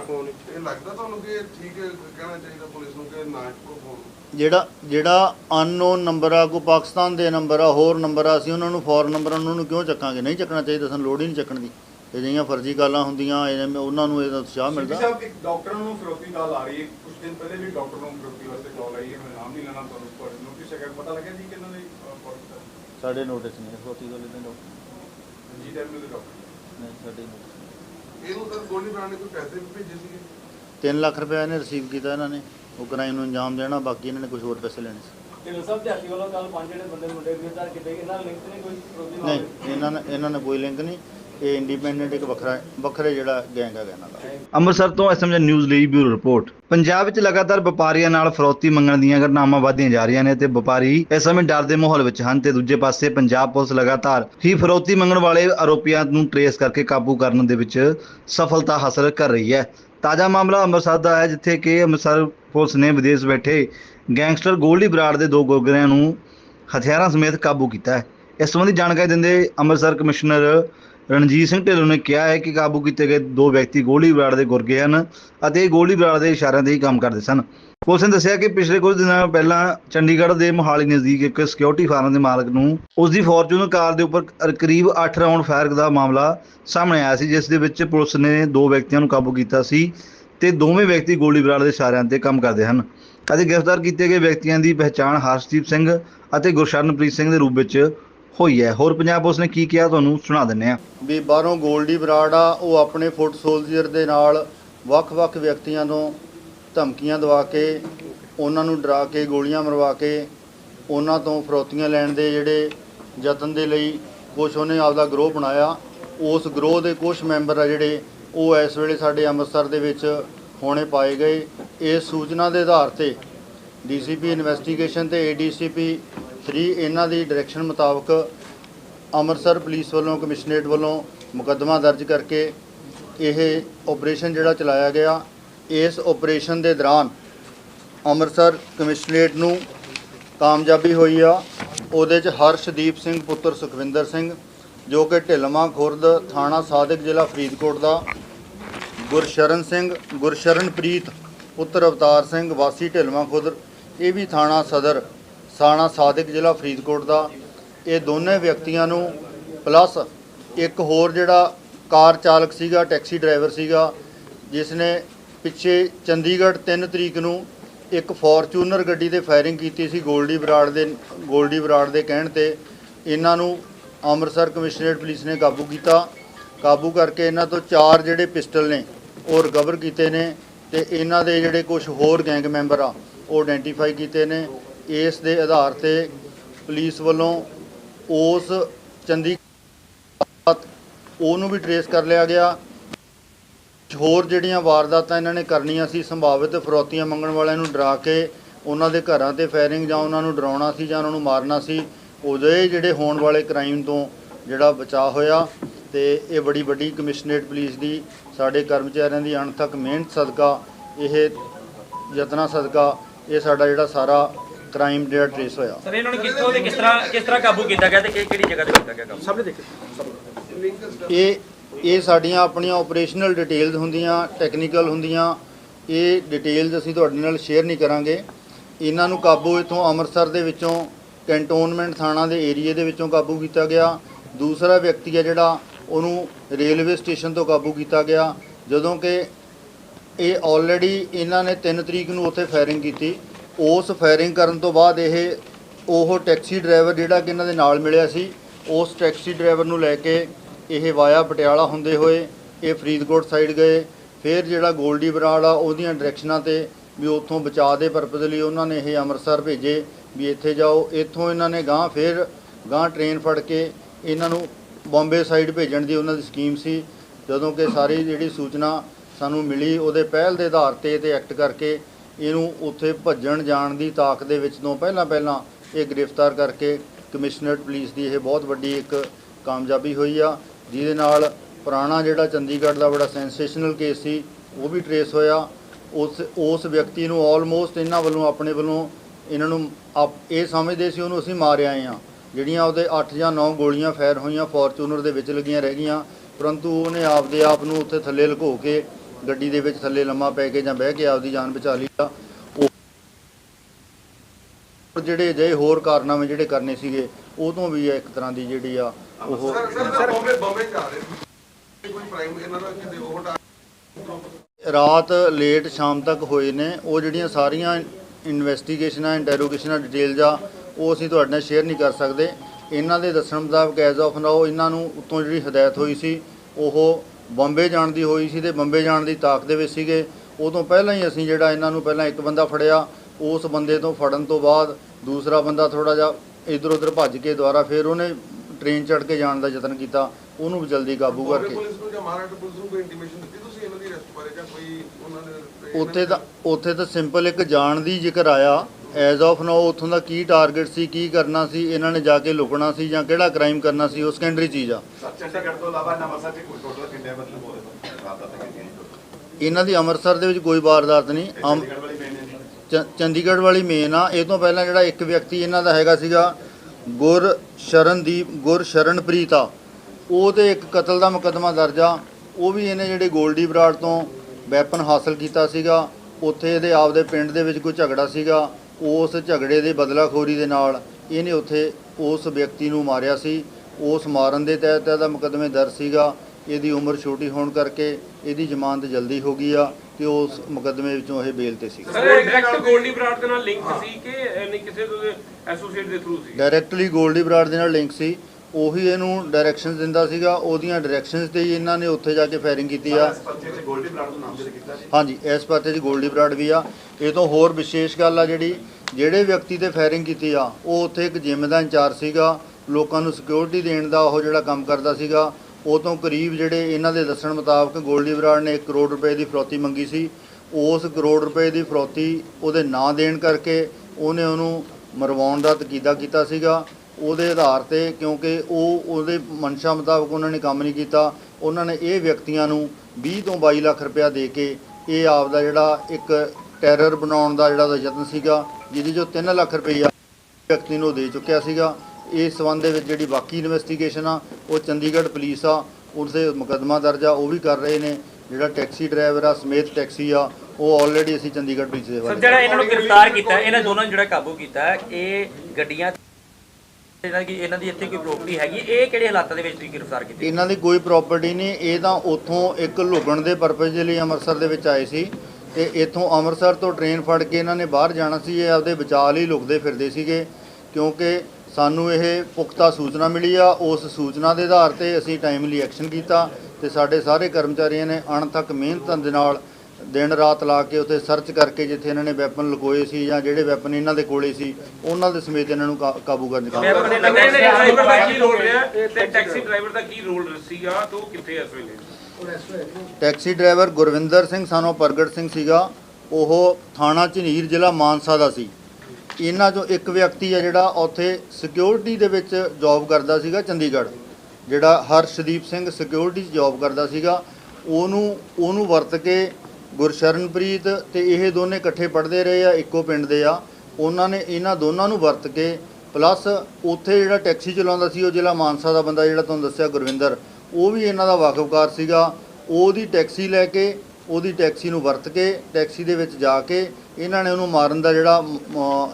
ਇਹ ਲੱਗਦਾ ਤੁਹਾਨੂੰ ਕਿ ਠੀਕ ਹੈ ਕਹਿਣਾ ਚਾਹੀਦਾ ਪੁਲਿਸ ਨੂੰ ਕਿ ਨਾ ਚੁੱਕੋ ਫੋਨ। ਜਿਹੜਾ ਜਿਹੜਾ ਅਨਨੋਨ ਨੰਬਰ ਆ ਕੋਈ ਪਾਕਿਸਤਾਨ ਦੇ ਨੰਬਰ ਆ ਹੋਰ ਨੰਬਰ ਆ ਅਸੀਂ ਉਹਨਾਂ ਨੂੰ ਫੋਰਨ ਨੰਬਰ ਉਹਨਾਂ ਨੂੰ ਕਿਉਂ ਚੱਕਾਂਗੇ? ਨਹੀਂ ਚੱਕਣਾ ਚਾਹੀਦਾ ਸਾਨੂੰ ਲੋੜ ਹੀ ਨਹੀਂ ਚੱਕਣ ਦੀ। ਇਹ ਜਿਹੀਆਂ ਫਰਜ਼ੀ ਕਾਲਾਂ ਹੁੰਦੀਆਂ ਇਹ ਉਹਨਾਂ ਨੂੰ ਇਹਦਾ ਉਤਸ਼ਾਹ ਮਿਲਦਾ। ਸਾਹਿਬ ਇੱਕ ਡਾਕਟਰ ਨੂੰ ਫਰੋਤੀ ਕਾਲ ਆ ਰਹੀ ਹੈ। ਕੁਝ ਦਿਨ ਪਹਿਲੇ ਵੀ ਡਾਕਟਰ ਨੂੰ ਫਰੋਤੀ ਵਾਸਤੇ ਕਾਲ ਆਈ ਹੈ। ਮੈਂ ਨਾਮ ਨਹੀਂ ਲੈਣਾ ਤੁਹਾਨੂੰ ਪਰ ਨੋਟਿਸ ਹੈਗਾ। ਪਤਾ ਲੱਗਿਆ ਜੀ ਕਿ ਇਹਨਾਂ ਦੇ ਫਰੋਤੀ ਸਾਡੇ ਨੋਟਿਸ ਨਹੀਂ ਸੋਤੀ ਗੱਲ ਦੇ ਡਾਕਟਰ। ਜੀ ਡਬਲਯੂ ਦੇ ਡਾਕਟਰ। ਨਹੀਂ ਸਾਡੇ notice ਇਹਨੂੰ ਸਰ ਗੋਲੀ ਬਰਾਂਡ ਨੇ ਕੋਈ ਪੈਸੇ ਵੀ ਭੇਜੇ ਸੀਗੇ? ਨਹੀਂ। 3 ਲੱਖ ਰੁਪਏ ਇਹਨੇ ਰਿਸੀਵ ਕੀਤਾ ਇਹਨਾਂ ਨੇ। ਉਹ ਕ੍ਰਾਈਮ ਨੂੰ ਅੰਜਾਮ ਦੇਣਾ ਬਾਕੀ ਇਹਨਾਂ ਨੇ ਕੁਝ ਹੋਰ ਪੈਸੇ ਲੈਣੇ ਸੀ। ਢਿੱਲੋਂ ਸਾਹਿਬ ਦਿਹਾਤੀ ਵੱਲੋਂ ਕੱਲ ਪੰਜ ਜਿਹੜੇ ਬੰਦੇ ਮੁੰਡੇ ਗ੍ਰਿਫਤਾਰ ਕੀਤੇ ਇਹਨਾਂ ਲਿੰਕ ਨਹੀਂ ਕੋਈ ਨਾਲ ਨਹੀਂ ਇਹਨਾਂ ਨੇ ਇਹਨਾਂ ਨੇ ਕੋਈ ਲਿੰਕ ਨਹੀਂ। ਇਹ ਇੰਡੀਪੈਂਡੈਂਟ ਇੱਕ ਵੱਖਰਾ, ਵੱਖਰੇ ਜਿਹੜਾ ਗੈਂਗ ਹੈਗਾ ਇਹਨਾਂ ਦਾ। ਅੰਮ੍ਰਿਤਸਰ ਤੋਂ ਐਸਐਮਜੀ ਨਿਊਜ਼ ਲਈ ਬਿਊਰੋ ਰਿਪੋਰਟ ਪੰਜਾਬ ਵਿੱਚ ਲਗਾਤਾਰ ਵਪਾਰੀਆਂ ਨਾਲ ਫਰੌਤੀ ਮੰਗਣ ਦੀਆਂ ਘਟਨਾਵਾਂ ਵਧਦੀਆਂ ਜਾ ਰਹੀਆਂ ਨੇ ਤੇ ਵਪਾਰੀ ਇਸ ਸਮੇਂ ਡਰ ਦੇ ਮਾਹੌਲ ਵਿੱਚ ਹਨ ਤੇ ਦੂਜੇ ਪਾਸੇ ਪੰਜਾਬ ਪੁਲਿਸ ਲਗਾਤਾਰ ਹੀ ਫਰੌਤੀ ਮੰਗਣ ਵਾਲੇ ਆਰੋਪੀਆਂ ਨੂੰ ਟਰੇਸ ਕਰਕੇ ਕਾਬੂ ਕਰਨ ਦੇ ਵਿੱਚ ਸਫਲਤਾ ਹਾਸਲ ਕਰ ਰਹੀ ਹੈ। ਤਾਜ਼ਾ ਮਾਮਲਾ ਅੰਮ੍ਰਿਤਸਰ ਦਾ ਹੈ, ਜਿੱਥੇ ਕਿ ਅੰਮ੍ਰਿਤਸਰ ਪੁਲਿਸ ਨੇ ਵਿਦੇਸ਼ ਬੈਠੇ ਗੈਂਗਸਟਰ ਗੋਲਡੀ ਬਰਾੜ ਦੇ ਦੋ ਗੋਗਰਿਆਂ ਨੂੰ ਹਥਿਆਰਾਂ ਸਮੇਤ ਕਾਬੂ ਕੀਤਾ ਹੈ। ਇਸ ਸੰਬੰਧੀ ਜਾਣਕਾਰੀ ਦਿੰਦੇ ਅੰਮ੍ਰਿਤਸਰ ਕਮਿਸ਼ਨਰ ਰਣਜੀਤ ਸਿੰਘ ਢਿੱਲੋਂ ਨੇ ਕਿਹਾ ਹੈ ਕਿ ਕਾਬੂ ਕੀਤੇ ਗਏ ਦੋ ਵਿਅਕਤੀ ਗੋਲੀ ਬਰਾੜ ਦੇ ਗੁਰਗੇ ਹਨ ਅਤੇ ਇਹ ਗੋਲੀ ਬਰਾੜ ਦੇ ਇਸ਼ਾਰਿਆਂ ਤੇ ਹੀ ਕੰਮ ਕਰਦੇ ਸਨ। ਪੁਲਿਸ ਨੇ ਦੱਸਿਆ ਕਿ ਪਿਛਲੇ ਕੁਝ ਦਿਨਾਂ ਪਹਿਲਾਂ ਚੰਡੀਗੜ੍ਹ ਦੇ ਮੋਹਾਲੀ ਨਜ਼ਦੀਕ ਇੱਕ ਸਿਕਿਉਰਿਟੀ ਫਾਰਮ ਦੇ ਮਾਲਕ ਨੂੰ ਉਸ ਦੀ ਫੋਰਚੂਨਰ ਕਾਰ ਦੇ ਉੱਪਰ ਕਰੀਬ 8 ਰਾਉਂਡ ਫਾਇਰ ਦਾ ਮਾਮਲਾ ਸਾਹਮਣੇ ਆਇਆ ਸੀ, ਜਿਸ ਦੇ ਵਿੱਚ ਪੁਲਿਸ ਨੇ ਦੋ ਵਿਅਕਤੀਆਂ ਨੂੰ ਕਾਬੂ ਕੀਤਾ ਸੀ ਤੇ ਦੋਵੇਂ ਵਿਅਕਤੀ ਗੋਲੀ ਬਰਾੜ ਦੇ ਇਸ਼ਾਰਿਆਂ ਤੇ ਕੰਮ ਕਰਦੇ ਹਨ ਅਤੇ ਗ੍ਰਿਫਤਾਰ ਕੀਤੇ ਗਏ ਵਿਅਕਤੀਆਂ ਦੀ ਪਹਿਚਾਣ ਹਰਸ਼ਦੀਪ ਸਿੰਘ ਅਤੇ ਗੁਰਸ਼ਰਨਪ੍ਰੀਤ ਸਿੰਘ ਦੇ ਰੂਪ ਵਿੱਚ ਹੋਈ ਹੈ। ਹੋਰ ਪੰਜਾਬ ਪੁਲਿਸ ਨੇ ਕੀ ਕਿਹਾ ਤੁਹਾਨੂੰ? ਸੁਣਾ ਦਿੰਨੇ ਆ ਵੀ ਬਾਹਰੋਂ ਗੋਲਡੀ ਬਰਾੜ ਆ, ਉਹ ਆਪਣੇ ਫੁੱਟ ਸੋਲਜੀਅਰ ਦੇ ਨਾਲ ਵੱਖ-ਵੱਖ ਵਿਅਕਤੀਆਂ ਤੋਂ ਧਮਕੀਆਂ ਦਵਾ ਕੇ, ਉਹਨਾਂ ਨੂੰ ਡਰਾ ਕੇ, ਗੋਲੀਆਂ ਮਰਵਾ ਕੇ, ਉਹਨਾਂ ਤੋਂ ਫਰੋਤੀਆਂ ਲੈਣ ਦੇ ਜਿਹੜੇ ਯਤਨ ਦੇ ਲਈ ਕੁਛ ਉਹਨੇ ਆਪਦਾ ਗਰੋਹ ਬਣਾਇਆ। ਉਸ ਗਰੋਹ ਦੇ ਕੁਝ ਮੈਂਬਰ ਆ ਜਿਹੜੇ, ਉਹ ਇਸ ਵੇਲੇ ਸਾਡੇ ਅੰਮ੍ਰਿਤਸਰ ਦੇ ਵਿੱਚ ਹੋਣੇ ਪਾਏ ਗਏ। ਇਸ ਸੂਚਨਾ ਦੇ ਆਧਾਰ ਤੇ ਡੀਸੀਪੀ ਇਨਵੈਸਟੀਗੇਸ਼ਨ ਤੇ ਏਡੀਸੀਪੀ 3 ਇਹਨਾਂ ਦੀ ਡਾਇਰੈਕਸ਼ਨ ਮੁਤਾਬਕ ਅੰਮ੍ਰਿਤਸਰ ਪੁਲਿਸ ਵੱਲੋਂ, ਕਮਿਸ਼ਨਰੇਟ ਵੱਲੋਂ ਮੁਕੱਦਮਾ ਦਰਜ ਕਰਕੇ ਇਹ ਆਪਰੇਸ਼ਨ ਜਿਹੜਾ ਚਲਾਇਆ ਗਿਆ, ਇਸ ਆਪਰੇਸ਼ਨ ਦੇ ਦੌਰਾਨ ਅੰਮ੍ਰਿਤਸਰ ਕਮਿਸ਼ਨਰੇਟ ਨੂੰ ਕਾਮਯਾਬੀ ਹੋਈ ਆ। ਉਹਦੇ 'ਚ ਹਰਸ਼ਦੀਪ ਸਿੰਘ, ਪੁੱਤਰ ਸੁਖਵਿੰਦਰ ਸਿੰਘ, ਜੋ ਕਿ ਢਿਲਮਾ ਖੁਰਦ ਥਾਣਾ ਸਾਦਿਕ ਜ਼ਿਲ੍ਹਾ ਫਰੀਦਕੋਟ ਦਾ, ਗੁਰਸ਼ਰਨ ਸਿੰਘ, ਗੁਰਸ਼ਰਨਪ੍ਰੀਤ, ਪੁੱਤਰ ਅਵਤਾਰ ਸਿੰਘ, ਵਾਸੀ ਢਿਲਮਾ ਖੁਰਦ, ਇਹ ਵੀ ਥਾਣਾ ਸਦਰ ਸਾਣਾ ਸਾਦਿਕ ਜ਼ਿਲ੍ਹਾ ਫਰੀਦਕੋਟ ਦਾ। ਇਹ ਦੋਨੇ ਵਿਅਕਤੀਆਂ ਨੂੰ ਪਲੱਸ ਇੱਕ ਹੋਰ ਜਿਹੜਾ ਕਾਰ ਚਾਲਕ ਸੀਗਾ, ਟੈਕਸੀ ਡਰਾਈਵਰ ਸੀਗਾ ਜਿਸ ਨੇ ਪਿੱਛੇ ਚੰਡੀਗੜ੍ਹ 3 ਤਰੀਕ ਨੂੰ ਇੱਕ ਫੋਰਚੂਨਰ ਗੱਡੀ ਤੇ ਫਾਇਰਿੰਗ ਕੀਤੀ ਸੀ ਗੋਲਡੀ ਬਰਾੜ ਦੇ, ਗੋਲਡੀ ਬਰਾੜ ਦੇ ਕਹਿਣ ਤੇ। ਇਹਨਾਂ ਨੂੰ ਅੰਮ੍ਰਿਤਸਰ ਕਮਿਸ਼ਨਰੇਟ ਪੁਲਿਸ ਨੇ ਕਾਬੂ ਕੀਤਾ। ਕਾਬੂ ਕਰਕੇ ਇਹਨਾਂ ਤੋਂ ਚਾਰ ਜਿਹੜੇ ਪਿਸਟਲ ਨੇ, ਉਹ ਰਿਕਵਰ ਕੀਤੇ ਨੇ ਤੇ ਇਹਨਾਂ ਦੇ ਜਿਹੜੇ ਕੁਝ ਹੋਰ ਗੈਂਗ ਮੈਂਬਰ ਆ, ਉਹ ਆਇਡੈਂਟੀਫਾਈ ਕੀਤੇ ਨੇ। ਇਸ ਦੇ ਆਧਾਰ ਤੇ ਪੁਲਿਸ ਵੱਲੋਂ ਉਸ ਚੰਡੀ ਉਹਨੂੰ ਵੀ ਟਰੇਸ ਕਰ ਲਿਆ ਗਿਆ। ਹੋਰ ਜਿਹੜੀਆਂ ਵਾਰਦਾਤਾਂ ਇਹਨਾਂ ਨੇ ਕਰਨੀਆਂ ਸੀ, ਸੰਭਾਵਿਤ ਫਰੋਤੀਆਂ ਮੰਗਣ ਵਾਲਿਆਂ ਨੂੰ ਡਰਾ ਕੇ ਉਹਨਾਂ ਦੇ ਘਰਾਂ ਤੇ ਫਾਇਰਿੰਗ ਜਾਂ ਉਹਨਾਂ ਨੂੰ ਡਰਾਉਣਾ ਸੀ ਜਾਂ ਉਹਨਾਂ ਨੂੰ ਮਾਰਨਾ ਸੀ, ਉਹਦੇ ਜਿਹੜੇ ਹੋਣ ਵਾਲੇ ਕ੍ਰਾਈਮ ਤੋਂ ਜਿਹੜਾ ਬਚਾਅ ਹੋਇਆ ਤੇ ਇਹ ਬੜੀ ਵੱਡੀ ਕਮਿਸ਼ਨਰੇਟ ਪੁਲਿਸ ਦੀ, ਸਾਡੇ ਕਰਮਚਾਰੀਆਂ ਦੀ ਅਣਥੱਕ ਮਿਹਨਤ ਸਦਕਾ, ਇਹ ਯਤਨਾਂ ਸਦਕਾ, ਇਹ ਸਾਡਾ ਜਿਹੜਾ ਸਾਰਾ ਕ੍ਰਾਈਮ ਜਿਹੜਾ ਟਰੇਸ ਹੋਇਆ। ਸਰ ਇਹਨਾਂ ਨੂੰ ਕਿੱਥੋਂ ਤੇ ਕਿਸ ਤਰ੍ਹਾਂ ਕਿਸ ਤਰ੍ਹਾਂ ਕਾਬੂ ਕੀਤਾ ਗਿਆ ਤੇ ਕਿ- ਕਿਹੜੀ ਜਗ੍ਹਾ ਤੇ ਕੀਤਾ ਗਿਆ ਕਾਬੂ? ਇਹ ਇਹ ਸਾਡੀਆਂ ਆਪਣੀਆਂ ਆਪਰੇਸ਼ਨਲ ਡਿਟੇਲਸ ਹੁੰਦੀਆਂ ਟੈਕਨੀਕਲ ਹੁੰਦੀਆਂ। ਇਹ ਡਿਟੇਲਸ ਅਸੀਂ ਤੁਹਾਡੇ ਨਾਲ ਸ਼ੇਅਰ ਨਹੀਂ ਕਰਾਂਗੇ। ਇਹਨਾਂ ਨੂੰ ਕਾਬੂ ਇਥੋਂ ਅੰਮ੍ਰਿਤਸਰ ਦੇ ਵਿੱਚੋਂ ਕੈਂਟੋਨਮੈਂਟ ਥਾਣਾ ਦੇ ਏਰੀਏ ਦੇ ਵਿੱਚੋਂ ਕਾਬੂ ਕੀਤਾ ਗਿਆ। ਦੂਸਰਾ ਵਿਅਕਤੀ ਹੈ ਜਿਹੜਾ ਉਹਨੂੰ ਰੇਲਵੇ ਸਟੇਸ਼ਨ ਤੋਂ ਕਾਬੂ ਕੀਤਾ ਗਿਆ। ਜਦੋਂ ਕਿ ਇਹ ਆਲਰੇਡੀ ਇਹਨਾਂ ਨੇ 3 ਤਰੀਕ ਨੂੰ ਉੱਥੇ ਫਾਇਰਿੰਗ ਕੀਤੀ। ਉਸ ਫਾਇਰਿੰਗ ਕਰਨ ਤੋਂ ਬਾਅਦ ਇਹ ਉਹ ਟੈਕਸੀ ਡਰਾਈਵਰ ਜਿਹੜਾ ਕਿ ਇਹਨਾਂ ਦੇ ਨਾਲ ਮਿਲਿਆ ਸੀ, ਉਸ ਟੈਕਸੀ ਡਰਾਈਵਰ ਨੂੰ ਲੈ ਕੇ ਇਹ ਵਾਇਆ ਪਟਿਆਲਾ ਹੁੰਦੇ ਹੋਏ ਇਹ ਫਰੀਦਕੋਟ ਸਾਈਡ ਗਏ। ਫਿਰ ਜਿਹੜਾ ਗੋਲਡੀ ਬਰਾੜ ਆ, ਉਹਦੀਆਂ ਡਾਇਰੈਕਸ਼ਨਾਂ ਤੇ ਵੀ ਉੱਥੋਂ ਬਚਾਅ ਦੇ ਪਰਪਸ ਲਈ ਉਹਨਾਂ ਨੇ ਇਹ ਅੰਮ੍ਰਿਤਸਰ ਭੇਜੇ ਵੀ ਇੱਥੇ ਜਾਓ। ਇੱਥੋਂ ਇਹਨਾਂ ਨੇ ਗਾਂ ਫਿਰ ਗਾਂ ਟ੍ਰੇਨ ਫੜ ਕੇ ਇਹਨਾਂ ਨੂੰ ਬੰਬੇ ਸਾਈਡ ਭੇਜਣ ਦੀ ਉਹਨਾਂ ਦੀ ਸਕੀਮ ਸੀ। ਜਦੋਂ ਕਿ ਸਾਰੀ ਜਿਹੜੀ ਸੂਚਨਾ ਸਾਨੂੰ ਮਿਲੀ, ਉਹਦੇ ਪਹਿਲ ਦੇ ਆਧਾਰ ਤੇ ਤੇ ਐਕਟ ਕਰਕੇ ਇਹਨੂੰ ਉੱਥੇ ਭੱਜਣ ਜਾਣ ਦੀ ਤਾਕ ਦੇ ਵਿੱਚ ਤੋਂ ਪਹਿਲਾਂ ਪਹਿਲਾਂ ਇਹ ਗ੍ਰਿਫਤਾਰ ਕਰਕੇ ਕਮਿਸ਼ਨਰੇਟ ਪੁਲਿਸ ਦੀ ਇਹ ਬਹੁਤ ਵੱਡੀ ਇੱਕ ਕਾਮਯਾਬੀ ਹੋਈ ਆ, ਜਿਹਦੇ ਨਾਲ ਪੁਰਾਣਾ ਜਿਹੜਾ ਚੰਡੀਗੜ੍ਹ ਦਾ ਬੜਾ ਸੈਂਸੇਸ਼ਨਲ ਕੇਸ ਸੀ, ਉਹ ਵੀ ਟਰੇਸ ਹੋਇਆ। ਉਸ ਉਸ ਵਿਅਕਤੀ ਨੂੰ ਆਲਮੋਸਟ ਇਹਨਾਂ ਵੱਲੋਂ, ਆਪਣੇ ਵੱਲੋਂ ਇਹਨਾਂ ਨੂੰ ਆਪ- ਇਹ ਸਮਝਦੇ ਸੀ ਉਹਨੂੰ ਅਸੀਂ ਮਾਰ ਆਏ ਆ ਜਿਹੜੀਆਂ ਉਹਦੇ 8 ਜਾਂ 9 ਗੋਲੀਆਂ ਫਾਇਰ ਹੋਈਆਂ, ਫੋਰਚੂਨਰ ਦੇ ਵਿੱਚ ਲੱਗੀਆਂ ਰਹਿ ਗਈਆਂ, ਪਰੰਤੂ ਉਹਨੇ ਆਪਦੇ ਆਪ ਨੂੰ ਉੱਥੇ ਥੱਲੇ ਲੁਕੋ ਕੇ ਗੱਡੀ ਦੇ ਵਿੱਚ ਥੱਲੇ ਲੰਮਾ ਪੈ ਕੇ ਜਾਂ ਬਹਿ ਕੇ ਆਪਦੀ ਜਾਨ ਬਚਾ ਲਈ ਆ ਉਹ ਜਿਹੜੇ ਜੇ ਹੋਰ ਕਾਰਨਾਮੇ ਜਿਹੜੇ ਕਰਨੇ ਸੀਗੇ ਉਹ ਤੋਂ ਵੀ ਇੱਕ ਤਰ੍ਹਾਂ ਦੀ ਜਿਹੜੀ ਆ ਉਹ ਸਰ ਸਰ ਬੰਬੇ ਬੰਬੇ ਜਾ ਰਹੇ ਸੀ। ਕੋਈ ਪ੍ਰਾਈਮ ਇਹਨਾਂ ਦਾ ਕਿਤੇ ਉਹ ਟਾ- ਰਾਤ ਲੇਟ ਸ਼ਾਮ ਤੱਕ ਹੋਏ ਨੇ ਉਹ ਜਿਹੜੀਆਂ ਸਾਰੀਆਂ ਇਨਵੈਸਟੀਗੇਸ਼ਨਾਂ ਇੰਟਰੋਗੇਸ਼ਨਾਂ ਡਿਟੇਲਸ ਆ ਉਹ ਅਸੀਂ ਤੁਹਾਡੇ ਨਾਲ ਸ਼ੇਅਰ ਨਹੀਂ ਕਰ ਸਕਦੇ। ਇਹਨਾਂ ਦੇ ਦੱਸਣ ਮੁਤਾਬਕ ਐਜ਼ ਆਫ ਨਾਓ ਇਹਨਾਂ ਨੂੰ ਉੱਤੋਂ ਜਿਹੜੀ ਹਦਾਇਤ ਹੋਈ ਸੀ ਉਹ ਬੰਬੇ ਜਾਣ ਦੀ ਹੋਈ ਸੀ ਤੇ ਬੰਬੇ ਜਾਣ ਦੀ ਤਾਕ ਦੇ ਵਿੱਚ ਸੀਗੇ। ਉਦੋਂ ਪਹਿਲਾਂ ਹੀ ਅਸੀਂ ਜਿਹੜਾ ਇਹਨਾਂ ਨੂੰ ਪਹਿਲਾਂ ਇੱਕ ਬੰਦਾ ਫੜਿਆ ਉਸ ਬੰਦੇ ਤੋਂ ਫੜਨ ਤੋਂ ਬਾਅਦ ਦੂਸਰਾ ਬੰਦਾ ਥੋੜਾ ਜਿਹਾ ਇਧਰ ਉਧਰ ਭੱਜ ਕੇ ਦੁਬਾਰਾ ਫਿਰ ਉਹਨੇ ਟ੍ਰੇਨ ਚੜ੍ਹ ਕੇ ਜਾਣ ਦਾ ਯਤਨ ਕੀਤਾ। ਉਹਨੂੰ ਵੀ ਜਲਦੀ ਕਾਬੂ ਕਰਕੇ। ਪੁਲਿਸ ਨੂੰ ਜਾਂ ਮਹਾਰਾਸ਼ਟਰ ਪੁਲਿਸ ਨੂੰ ਕੋਈ ਇੰਟੀਮੇਸ਼ਨ ਦਿੱਤੀ ਤੁਸੀਂ ਇਹਨਾਂ ਦੀ ਅਰੈਸਟ ਬਾਰੇ ਜਾਂ ਕੋਈ ਉਹਨਾਂ ਨੇ ਉੱਥੇ ਤਾਂ ਉੱਥੇ ਤਾਂ ਸਿੰਪਲ ਇੱਕ ਜਾਣ ਦੀ ਜ਼ਿਕਰ ਆਇਆ। ਐਜ਼ ਆਫ ਨਾਓ ਉੱਥੋਂ ਦਾ ਕੀ ਟਾਰਗੇਟ ਸੀ ਕੀ ਕਰਨਾ ਸੀ ਇਹਨਾਂ ਨੇ ਜਾ ਕੇ ਲੁਕਣਾ ਸੀ ਜਾਂ ਕਿਹੜਾ ਕ੍ਰਾਈਮ ਕਰਨਾ ਸੀ ਉਹ ਸੈਕੰਡਰੀ ਚੀਜ਼ ਆ। ਸਰ ਚੰਡੀਗੜ੍ਹ ਤੋਂ ਇਲਾਵਾ ਅੰਮ੍ਰਿਤਸਰ ਚ ਕੋਈ ਟੋਟਲ ਕਿੰਨੇ ਮਤਲਬ ਹੋਏ ਰਾਤ ਤੱਕ ਕਿੰਨੇ ਇਹਨਾਂ ਦੀ ਅੰਮ੍ਰਿਤਸਰ ਦੇ ਵਿੱਚ ਕੋਈ ਵਾਰਦਾਤ ਨਹੀਂ ਚੰਡੀਗੜ੍ਹ ਵਾਲੀ ਮੇਨ ਆ। ਇਹ ਤੋਂ ਪਹਿਲਾਂ ਜਿਹੜਾ ਇੱਕ ਵਿਅਕਤੀ ਇਹਨਾਂ ਦਾ ਹੈਗਾ ਸੀਗਾ ਗੁਰ ਸ਼ਰਨਦੀਪ ਗੁਰ ਸ਼ਰਨਪ੍ਰੀਤ ਆ। ਉਹ ਤੇ ਇੱਕ ਕਤਲ ਦਾ ਮੁਕੱਦਮਾ ਦਰਜ ਆ। ਉਹ ਵੀ ਇਹਨੇ ਜਿਹੜੇ ਗੋਲਡੀ ਬਰਾੜ ਤੋਂ ਵੈਪਨ ਹਾਸਲ ਕੀਤਾ ਸੀਗਾ। ਉੱਥੇ ਇਹਦੇ ਆਪਦੇ ਪਿੰਡ ਦੇ ਵਿੱਚ ਕੋਈ ਝਗੜਾ ਸੀਗਾ। ਉਸ ਝਗੜੇ ਦੇ ਬਦਲਾਖੋਰੀ ਦੇ ਨਾਲ ਇਹਨੇ ਉੱਥੇ ਉਸ ਵਿਅਕਤੀ ਨੂੰ ਮਾਰਿਆ ਸੀ। ਉਸ ਮਾਰਨ ਦੇ ਤਹਿਤ ਇਹਦਾ ਮੁਕੱਦਮੇ ਦਰਜ ਸੀਗਾ। ਇਹਦੀ ਉਮਰ ਛੋਟੀ ਹੋਣ ਕਰਕੇ ਇਹਦੀ ਜ਼ਮਾਨਤ ਜਲਦੀ ਹੋ ਗਈ ਆ ਤੇ ਉਸ ਮੁਕੱਦਮੇ ਵਿੱਚੋਂ ਇਹ ਬੇਲ ਤੇ ਸੀ ਸਰ ਡਾਇਰੈਕਟ ਗੋਲਡੀ ਬਰਾੜ ਦੇ ਨਾਲ ਲਿੰਕ ਸੀ ਕਿ ਕਿਸੇ ਐਸੋਸੀਏਟ ਦੇ ਥਰੂ ਸੀ? ਡਾਇਰੈਕਟਲੀ ਗੋਲਡੀ ਬਰਾੜ ਦੇ ਨਾਲ ਲਿੰਕ ਸੀ। ਉਹੀ ਇਹਨੂੰ ਡਾਇਰੈਕਸ਼ਨਸ ਦਿੰਦਾ ਸੀਗਾ ਉਹਦੀਆਂ ਡਾਇਰੈਕਸ਼ਨਸ ਤੇ ਹੀ ਇਹਨਾਂ ਨੇ ਉੱਥੇ ਜਾ ਕੇ ਫਾਇਰਿੰਗ ਕੀਤੀ ਆ। ਇਸ ਪਰਚੇ ਚ ਗੋਲਡੀ ਬਰਾੜ ਦਾ ਨਾਮ ਜਿਹੜਾ ਕੀਤਾ ਸੀ ਹਾਂਜੀ ਇਸ ਪਰਚੇ 'ਚ ਗੋਲਡੀ ਬਰਾੜ ਵੀ ਆ। ਇਹ ਤੋਂ ਹੋਰ ਵਿਸ਼ੇਸ਼ ਗੱਲ ਆ ਜਿਹੜੀ ਜਿਹੜੇ ਵਿਅਕਤੀ ਤੇ ਫਾਇਰਿੰਗ ਕੀਤੀ ਆ ਉਹ ਉੱਥੇ ਇੱਕ ਜਿਮ ਦਾ ਇੰਚਾਰਜ ਸੀਗਾ। ਲੋਕਾਂ ਨੂੰ ਸਿਕਿਉਰਿਟੀ ਦੇਣ ਦਾ ਉਹ ਜਿਹੜਾ ਕੰਮ ਕਰਦਾ ਸੀਗਾ ਉਹ ਤੋਂ ਕਰੀਬ ਜਿਹੜੇ ਇਹਨਾਂ ਦੇ ਦੱਸਣ ਮੁਤਾਬਕ ਗੋਲਡੀ ਬਰਾੜ ਨੇ 1 ਕਰੋੜ ਰੁਪਏ ਦੀ ਫਰੌਤੀ ਮੰਗੀ ਸੀ। ਉਸ ਕਰੋੜ ਰੁਪਏ ਦੀ ਫਰੌਤੀ ਉਹਦੇ ਨਾਂ ਦੇਣ ਕਰਕੇ ਉਹਨੇ ਉਹਨੂੰ ਮਰਵਾਉਣ ਦਾ ਤਕੀਦਾ ਕੀਤਾ ਸੀਗਾ। ਉਹਦੇ ਆਧਾਰ ਤੇ ਕਿਉਂਕਿ ਉਹ ਉਹਦੇ ਮਨਸ਼ਾ ਮੁਤਾਬਕ ਉਹਨਾਂ ਨੇ ਕੰਮ ਨਹੀਂ ਕੀਤਾ। ਉਹਨਾਂ ਨੇ ਇਹ ਵਿਅਕਤੀਆਂ ਨੂੰ 20 ਤੋਂ 22 ਲੱਖ ਰੁਪਇਆ ਦੇ ਕੇ ਇਹ ਆਪ ਦਾ ਜਿਹੜਾ ਇੱਕ ਟੈਰਰ ਬਣਾਉਣ ਦਾ ਜਿਹੜਾ ਯਤਨ ਸੀਗਾ ਜਿਹਦੀ ਜੋ 3 ਲੱਖ ਰੁਪਈਆ ਵਿਅਕਤੀ ਨੂੰ ਦੇ ਚੁੱਕਿਆ ਸੀਗਾ। ਇਸ ਸੰਬੰਧ ਦੇ ਵਿੱਚ ਜਿਹੜੀ ਬਾਕੀ ਇਨਵੈਸਟੀਗੇਸ਼ਨ ਆ ਉਹ ਚੰਡੀਗੜ੍ਹ ਪੁਲਿਸ ਆ ਉਸਦੇ ਮੁਕੱਦਮਾ ਦਰਜ ਆ ਉਹ ਵੀ ਕਰ ਰਹੇ ਨੇ। ਜਿਹੜਾ ਟੈਕਸੀ ਡਰਾਈਵਰ ਆ ਸਮੇਤ ਟੈਕਸੀ ਆ ਉਹ ਆਲਰੇਡੀ ਅਸੀਂ ਚੰਡੀਗੜ੍ਹ ਪੁਲਿਸ ਦੇ ਹਵਾਲੇ ਜਿਹੜਾ ਇਹਨਾਂ ਨੂੰ ਗ੍ਰਿਫਤਾਰ ਕੀਤਾ ਇਹਨਾਂ ਦੋਨਾਂ ਨੂੰ ਜਿਹੜਾ ਕਾਬੂ ਕੀਤਾ ਹੈ, ਇਹ ਗੱਡੀਆਂ ਇਹਨਾਂ ਦੀ ਇਹਨਾਂ ਦੀ ਇੱਥੇ ਕੋਈ ਪ੍ਰੋਪਰਟੀ ਹੈਗੀ ਇਹ ਕਿਹੜੇ ਹਾਲਾਤਾਂ ਦੇ ਵਿੱਚ ਤੁਸੀਂ ਗ੍ਰਿਫਤਾਰ ਕੀਤੀ? ਇਹਨਾਂ ਦੀ ਕੋਈ ਪ੍ਰਾਪਰਟੀ ਨਹੀਂ। ਇਹ ਤਾਂ ਉੱਥੋਂ ਇੱਕ ਲੁਕਣ ਦੇ ਪਰਪਸ ਦੇ ਲਈ ਅੰਮ੍ਰਿਤਸਰ ਦੇ ਵਿੱਚ ਆਏ ਸੀ ਤੇ ਇੱਥੋਂ ਅੰਮ੍ਰਿਤਸਰ ਤੋਂ ਟ੍ਰੇਨ ਫੜ ਕੇ ਇਹਨਾਂ ਨੇ ਬਾਹਰ ਜਾਣਾ ਸੀ। ਇਹ ਆਪਦੇ ਵਿਚਾਲ ਹੀ ਲੁਕਦੇ ਫਿਰਦੇ ਸੀਗੇ ਕਿਉਂਕਿ ਸਾਨੂੰ ਇਹ ਪੁਖਤਾ ਸੂਚਨਾ ਮਿਲੀ ਆ। ਉਸ ਸੂਚਨਾ ਦੇ ਆਧਾਰ ਤੇ ਅਸੀਂ ਟਾਈਮਲੀ ਐਕਸ਼ਨ ਕੀਤਾ ਤੇ ਸਾਡੇ ਸਾਰੇ ਕਰਮਚਾਰੀਆਂ ਨੇ ਅਣਥੱਕ ਮਿਹਨਤਾਂ ਦੇ ਨਾਲ ਦਿਨ ਰਾਤ ਲਾ ਕੇ ਉੱਥੇ ਸਰਚ ਕਰਕੇ ਜਿੱਥੇ ਇਹਨਾਂ ਨੇ ਵੈਪਨ ਲਗੋਏ ਸੀ ਜਾਂ ਜਿਹੜੇ ਵੈਪਨ ਇਹਨਾਂ ਦੇ ਕੋਲੇ ਸੀ ਉਹਨਾਂ ਦੇ ਸਮੇਤ ਇਹਨਾਂ ਨੂੰ ਕਾ- ਕਾਬੂ ਕਰਨ ਦੀ ਡਰਾਈਵਰ ਕੀ ਰੋਲ ਰਿਹਾ? ਤੇ ਟੈਕਸੀ ਡਰਾਈਵਰ ਦਾ ਕੀ ਰੋਲ ਸੀਗਾ? ਤੇ ਉਹ ਕਿੱਥੇ ਹੈ ਇਸ ਵੇਲੇ? ਟੈਕਸੀ ਡਰਾਈਵਰ ਗੁਰਵਿੰਦਰ ਸਿੰਘ ਸਾਨੋ ਪ੍ਰਗਟ ਸਿੰਘ ਸੀਗਾ। ਉਹ ਥਾਣਾ ਝਨੀਰ ਜ਼ਿਲ੍ਹਾ ਮਾਨਸਾ ਦਾ ਸੀ। ਇਹਨਾਂ ਚੋਂ ਇੱਕ ਵਿਅਕਤੀ ਆ ਜਿਹੜਾ ਉੱਥੇ ਸਿਕਿਉਰਿਟੀ ਦੇ ਵਿੱਚ ਜੌਬ ਕਰਦਾ ਸੀਗਾ ਚੰਡੀਗੜ੍ਹ। ਜਿਹੜਾ ਹਰਸ਼ਦੀਪ ਸਿੰਘ ਸਿਕਿਉਰਿਟੀ 'ਚ ਜੌਬ ਕਰਦਾ ਸੀਗਾ। ਉਹਨੂੰ ਉਹਨੂੰ ਵਰਤ ਕੇ ਗੁਰਸ਼ਰਨਪ੍ਰੀਤ ਤੇ ਇਹ ਦੋਨੇ ਇਕੱਠੇ ਪੜ੍ਹਦੇ ਰਹੇ ਆ, ਇੱਕੋ ਪਿੰਡ ਦੇ ਆ। ਉਹਨਾਂ ਨੇ ਇਹਨਾਂ ਦੋਨਾਂ ਨੂੰ ਵਰਤ ਕੇ ਪਲੱਸ ਉੱਥੇ ਜਿਹੜਾ ਟੈਕਸੀ ਚਲਾਉਂਦਾ ਸੀ, ਉਹ ਜ਼ਿਲ੍ਹਾ ਮਾਨਸਾ ਦਾ ਬੰਦਾ ਜਿਹੜਾ ਤੁਹਾਨੂੰ ਦੱਸਿਆ ਗੁਰਵਿੰਦਰ, ਉਹ ਵੀ ਇਹਨਾਂ ਦਾ ਵਾਕਫਕਾਰ ਸੀਗਾ। ਉਹਦੀ ਟੈਕਸੀ ਲੈ ਕੇ, ਉਹਦੀ ਟੈਕਸੀ ਨੂੰ ਵਰਤ ਕੇ, ਟੈਕਸੀ ਦੇ ਵਿੱਚ ਜਾ ਕੇ ਇਹਨਾਂ ਨੇ ਉਹਨੂੰ ਮਾਰਨ ਦਾ ਜਿਹੜਾ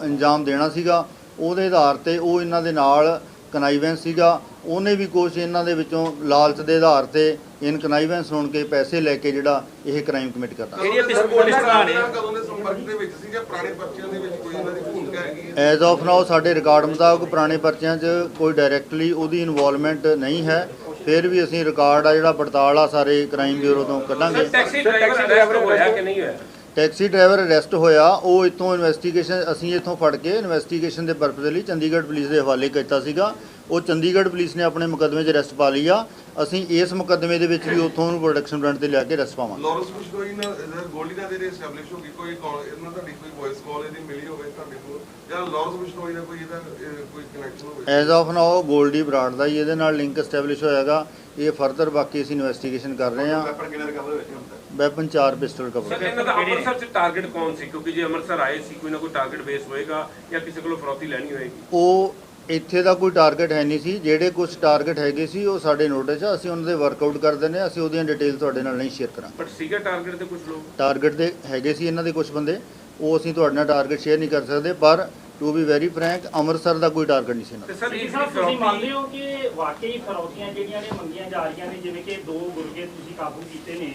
ਇੰਜਾਮ ਦੇਣਾ ਸੀਗਾ। ਉਹਦੇ ਆਧਾਰ ਤੇ ਉਹ ਇਹਨਾਂ ਦੇ ਨਾਲ ਕਨਾਈਵੈਂਸ ਸੀਗਾ। ਉਹਨੇ ਵੀ ਕੁਛ ਇਹਨਾਂ ਦੇ ਵਿੱਚੋਂ ਲਾਲਚ ਦੇ ਆਧਾਰ ਤੇ ਇਨ ਕਨਾਈਵੈਂਸ ਹੋਣ ਕੇ ਪੈਸੇ ਲੈ ਕੇ ਜਿਹੜਾ ਇਹ ਕ੍ਰਾਈਮ ਕਮਿਟ ਕਰਦਾ। ਜਿਹੜੀਆਂ ਪਿਸਤੌਲ ਲਿਸਟਾਂ ਨੇ? ਕਦੋਂ ਦੇ ਸੰਪਰਕ ਦੇ ਵਿੱਚ ਸੀ ਜਾਂ ਪੁਰਾਣੇ ਪਰਚਿਆਂ ਦੇ ਵਿੱਚ ਕੋਈ ਇਹਨਾਂ ਦੀ ਭੂਮਿਕਾ ਹੈਗੀ ਹੈ? ਐਜ਼ ਆਫ ਨਾਓ ਸਾਡੇ ਰਿਕਾਰਡ ਮੁਤਾਬਕ ਪੁਰਾਣੇ ਪਰਚਿਆਂ 'ਚ ਕੋਈ ਡਾਇਰੈਕਟਲੀ ਉਹਦੀ ਇਨਵੋਲਵਮੈਂਟ ਨਹੀਂ ਹੈ। ਫਿਰ ਵੀ ਅਸੀਂ ਰਿਕਾਰਡ ਆ ਜਿਹੜਾ ਪੜਤਾਲ ਆ ਸਾਰੇ ਕ੍ਰਾਈਮ ਬਿਊਰੋ ਤੋਂ ਕੱਢਾਂਗੇ। ਟੈਕਸੀ ਡਰਾਈਵਰ ਹੋਇਆ ਕਿ ਨਹੀਂ ਹੋਇਆ? ਟੈਕਸੀ ਡਰਾਈਵਰ ਅਰੈਸਟ ਹੋਇਆ ਉਹ ਇੱਥੋਂ ਇਨਵੈਸਟੀਗੇਸ਼ਨ ਅਸੀਂ ਇੱਥੋਂ ਫੜ ਕੇ ਇਨਵੈਸਟੀਗੇਸ਼ਨ ਦੇ ਪਰਪਸ ਲਈ ਚੰਡੀਗੜ੍ਹ ਪੁਲਿਸ ਦੇ ਹਵਾਲੇ ਕੀਤਾ ਸੀਗਾ। ਉਹ ਚੰਡੀਗੜ੍ਹ ਪੁਲਿਸ ਨੇ ਆਪਣੇ ਮੁਕੱਦਮੇ 'ਚ ਅਰੈਸਟ ਪਾ ਲਈ ਆ। ਅਸੀਂ ਇਸ ਮੁਕੱਦਮੇ ਦੇ ਵਿੱਚ ਵੀ ਉੱਥੋਂ ਨੂੰ ਪ੍ਰੋਡਕਸ਼ਨ ਬ੍ਰਾਂਡ ਤੇ ਲਿਆ ਕੇ ਅਰੈਸਟ ਪਾਵਾਂਗੇ। ਲਾਰੈਂਸ ਬਿਸ਼ਨੋਈ ਨਾਲ ਗੋਲੀ ਨਾਲ ਜਿਹੜੇ ਐਸਟੈਬਲਿਸ਼ ਹੋ ਗਈ ਕੋਈ ਇਹਨਾਂ ਤੁਹਾਡੀ ਕੋਈ ਵੌਇਸ ਕਾਲ ਇਹਦੀ ਮਿਲੀ ਹੋਵੇ ਤੁਹਾਡੇ ਕੋਲ? ਜਾਂ ਲਾਰੈਂਸ ਬਿਸ਼ਨੋਈ ਦਾ ਕੋਈ ਇਹਦਾ ਇਹ, ਕੋਈ ਕਨੈਕਸ਼ਨ ਹੋਵੇ? ਐਜ਼ ਆਫ ਨਾਓ 골ਡੀ ਬਰਾੜ ਦਾ ਹੀ ਇਹਦੇ ਨਾਲ ਲਿੰਕ ਐਸਟੈਬਲਿਸ਼ ਹੋਇਆਗਾ। ਇਹ ਫਰਦਰ ਬਾਕੀ ਅਸੀਂ ਇਨਵੈਸਟੀਗੇਸ਼ਨ ਕਰ ਰਹੇ ਹਾਂ। ਵੈਪਨ ਕਿਹਨਾਂ ਰਿਕਵਰ ਹੋਇਆ ਸੀ ਹੁਣ ਤੱਕ ਵੈਪਨ 4 ਪਿਸਟਲ ਕਵਰ ਸਰ ਇਹਨਾਂ ਦਾ ਅੰਮ੍ਰਿਤਸਰ ਚ ਟਾਰਗੇਟ ਕੌਣ ਸੀ? ਕਿਉਂਕਿ ਜੇ ਅੰਮ੍ਰਿਤਸਰ ਆਏ ਸੀ ਕੋਈ ਨਾ ਕੋਈ ਟਾਰਗੇਟ ਬੇਸ ਹੋਏਗਾ ਜਾਂ ਕਿਸੇ ਕੋਲੋਂ ਫਰੌਤੀ ਲੈਣੀ ਹੋਏਗੀ? ਉਹ ਇੱਥੇ ਦਾ ਕੋਈ ਟਾਰਗੇਟ ਹੈ ਨਹੀਂ ਸੀ। ਜਿਹੜੇ ਕੁਝ ਟਾਰਗੇਟ ਹੈਗੇ ਸੀ ਉਹ ਸਾਡੇ ਨੋਟਿਸ 'ਚ ਆ, ਅਸੀਂ ਉਹਨਾਂ ਦੇ ਵਰਕਆਊਟ ਕਰ ਦਿੰਦੇ ਹਾਂ। ਅਸੀਂ ਉਹਦੀਆਂ ਡਿਟੇਲ ਤੁਹਾਡੇ ਨਾਲ ਨਹੀਂ ਸ਼ੇਅਰ ਕਰਾਂਗੇ। ਬਟ ਸੀਗਾ ਟਾਰਗੇਟ ਤੇ ਕੁਝ ਲੋਕ? ਟਾਰਗੇਟ ਦੇ ਹੈਗੇ ਸੀ ਇਹਨਾਂ ਦੇ ਕੁਝ ਬੰਦੇ। ਉਹ ਅਸੀਂ ਤੁਹਾਡੇ ਨਾਲ ਟਾਰਗੇਟ ਸ਼ੇਅਰ ਨਹੀਂ ਕਰ ਸਕਦੇ। ਪਰ to be very frank Amritsar ਦਾ ਕੋਈ ਟਾਰਗੇਟ ਨਹੀਂ ਸੀ ਦਾ। ਸਰ ਜੀ ਇਹ ਸਾਹਿਬ ਤੁਸੀਂ ਮੰਨਦੇ ਹੋ ਕਿ ਵਾਕਈ ਫਰੌਤੀਆਂ ਜਿਹੜੀਆਂ ਨੇ ਮੰਗੀਆਂ ਜਾ ਰਹੀਆਂ ਨੇ ਜਿਵੇਂ ਕਿ ਦੋ ਗੁਰਗੇ ਤੁਸੀਂ ਕਾਬੂ ਕੀਤੇ ਨੇ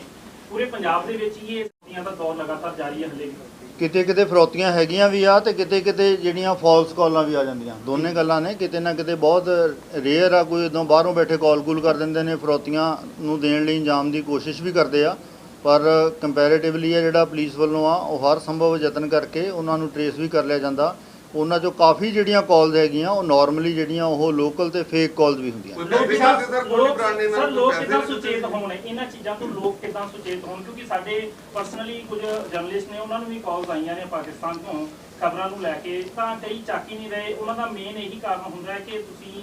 ਪੂਰੇ ਪੰਜਾਬ ਦੇ ਵਿੱਚ ਹੀ ਇਹ ਫਰੌਤੀਆਂ ਦਾ ਦੌਰ ਲਗਾਤਾਰ ਜਾਰੀ ਹੈ ਹਲੇ ਵੀ ਕਿਤੇ ਕਿਤੇ ਫਰੋਤੀਆਂ ਹੈਗੀਆਂ ਵੀ ਆ ਤੇ ਕਿਤੇ ਕਿਤੇ ਜਿਹੜੀਆਂ ਫਾਲਸ ਕਾਲਾਂ ਵੀ ਆ ਜਾਂਦੀਆਂ। ਦੋਨੇ ਗੱਲਾਂ ਨੇ ਕਿਤੇ ਨਾ ਕਿਤੇ ਬਹੁਤ ਰੇਅਰ ਆ ਕੋਈ ਇਦੋਂ ਬਾਹਰੋਂ ਬੈਠੇ ਕਾਲ ਕੂਲ ਕਰ ਦਿੰਦੇ ਨੇ ਫਰੋਤੀਆਂ ਨੂੰ ਦੇਣ ਲਈ ਇੰਜਾਮ ਦੀ ਕੋਸ਼ਿਸ਼ ਵੀ ਕਰਦੇ ਆ। ਪਰ ਕੰਪੈਰੀਟਿਵਲੀ ਆ ਜਿਹੜਾ ਪੁਲਿਸ ਵੱਲੋਂ ਆ ਉਹ ਹਰ ਸੰਭਵ ਯਤਨ ਕਰਕੇ ਉਹਨਾਂ ਨੂੰ ਟਰੇਸ ਵੀ ਕਰ ਲਿਆ ਜਾਂਦਾ। ਉਹਨਾਂ ਚੋਂ ਕਾਫੀ ਜਿਹੜੀਆਂ ਕਾਲਸ ਹੈਗੀਆਂ ਉਹ ਨਾਰਮਲੀ ਜਿਹੜੀਆਂ ਉਹ ਲੋਕਲ ਤੇ ਫੇਕ ਕਾਲਸ ਵੀ ਹੁੰਦੀਆਂ ਲੋਕ ਕਿੱਦਾਂ ਸਰ ਲੋਕ ਕਿੱਦਾਂ? ਸੁਚੇਤ ਹੋਣ? ਇਹਨਾਂ ਚੀਜ਼ਾਂ ਤੋਂ ਲੋਕ ਕਿੱਦਾਂ ਸੁਚੇਤ ਹੋਣ? ਕਿਉਂਕਿ ਸਾਡੇ ਪਰਸਨਲੀ ਕੁਝ ਜਰਨਲਿਸਟ ਨੇ ਉਹਨਾਂ ਨੂੰ ਵੀ ਕਾਲਸ ਆਈਆਂ ਨੇ ਪਾਕਿਸਤਾਨ ਤੋਂ ਖਬਰਾਂ ਨੂੰ ਲੈ ਕੇ। ਤਾਂ ਕਈ ਚੱਕ ਹੀ ਨਹੀਂ ਰਹੇ। ਉਹਨਾਂ ਦਾ ਮੇਨ ਇਹੀ ਕਾਰਨ ਹੁੰਦਾ ਹੈ ਕਿ ਤੁਸੀਂ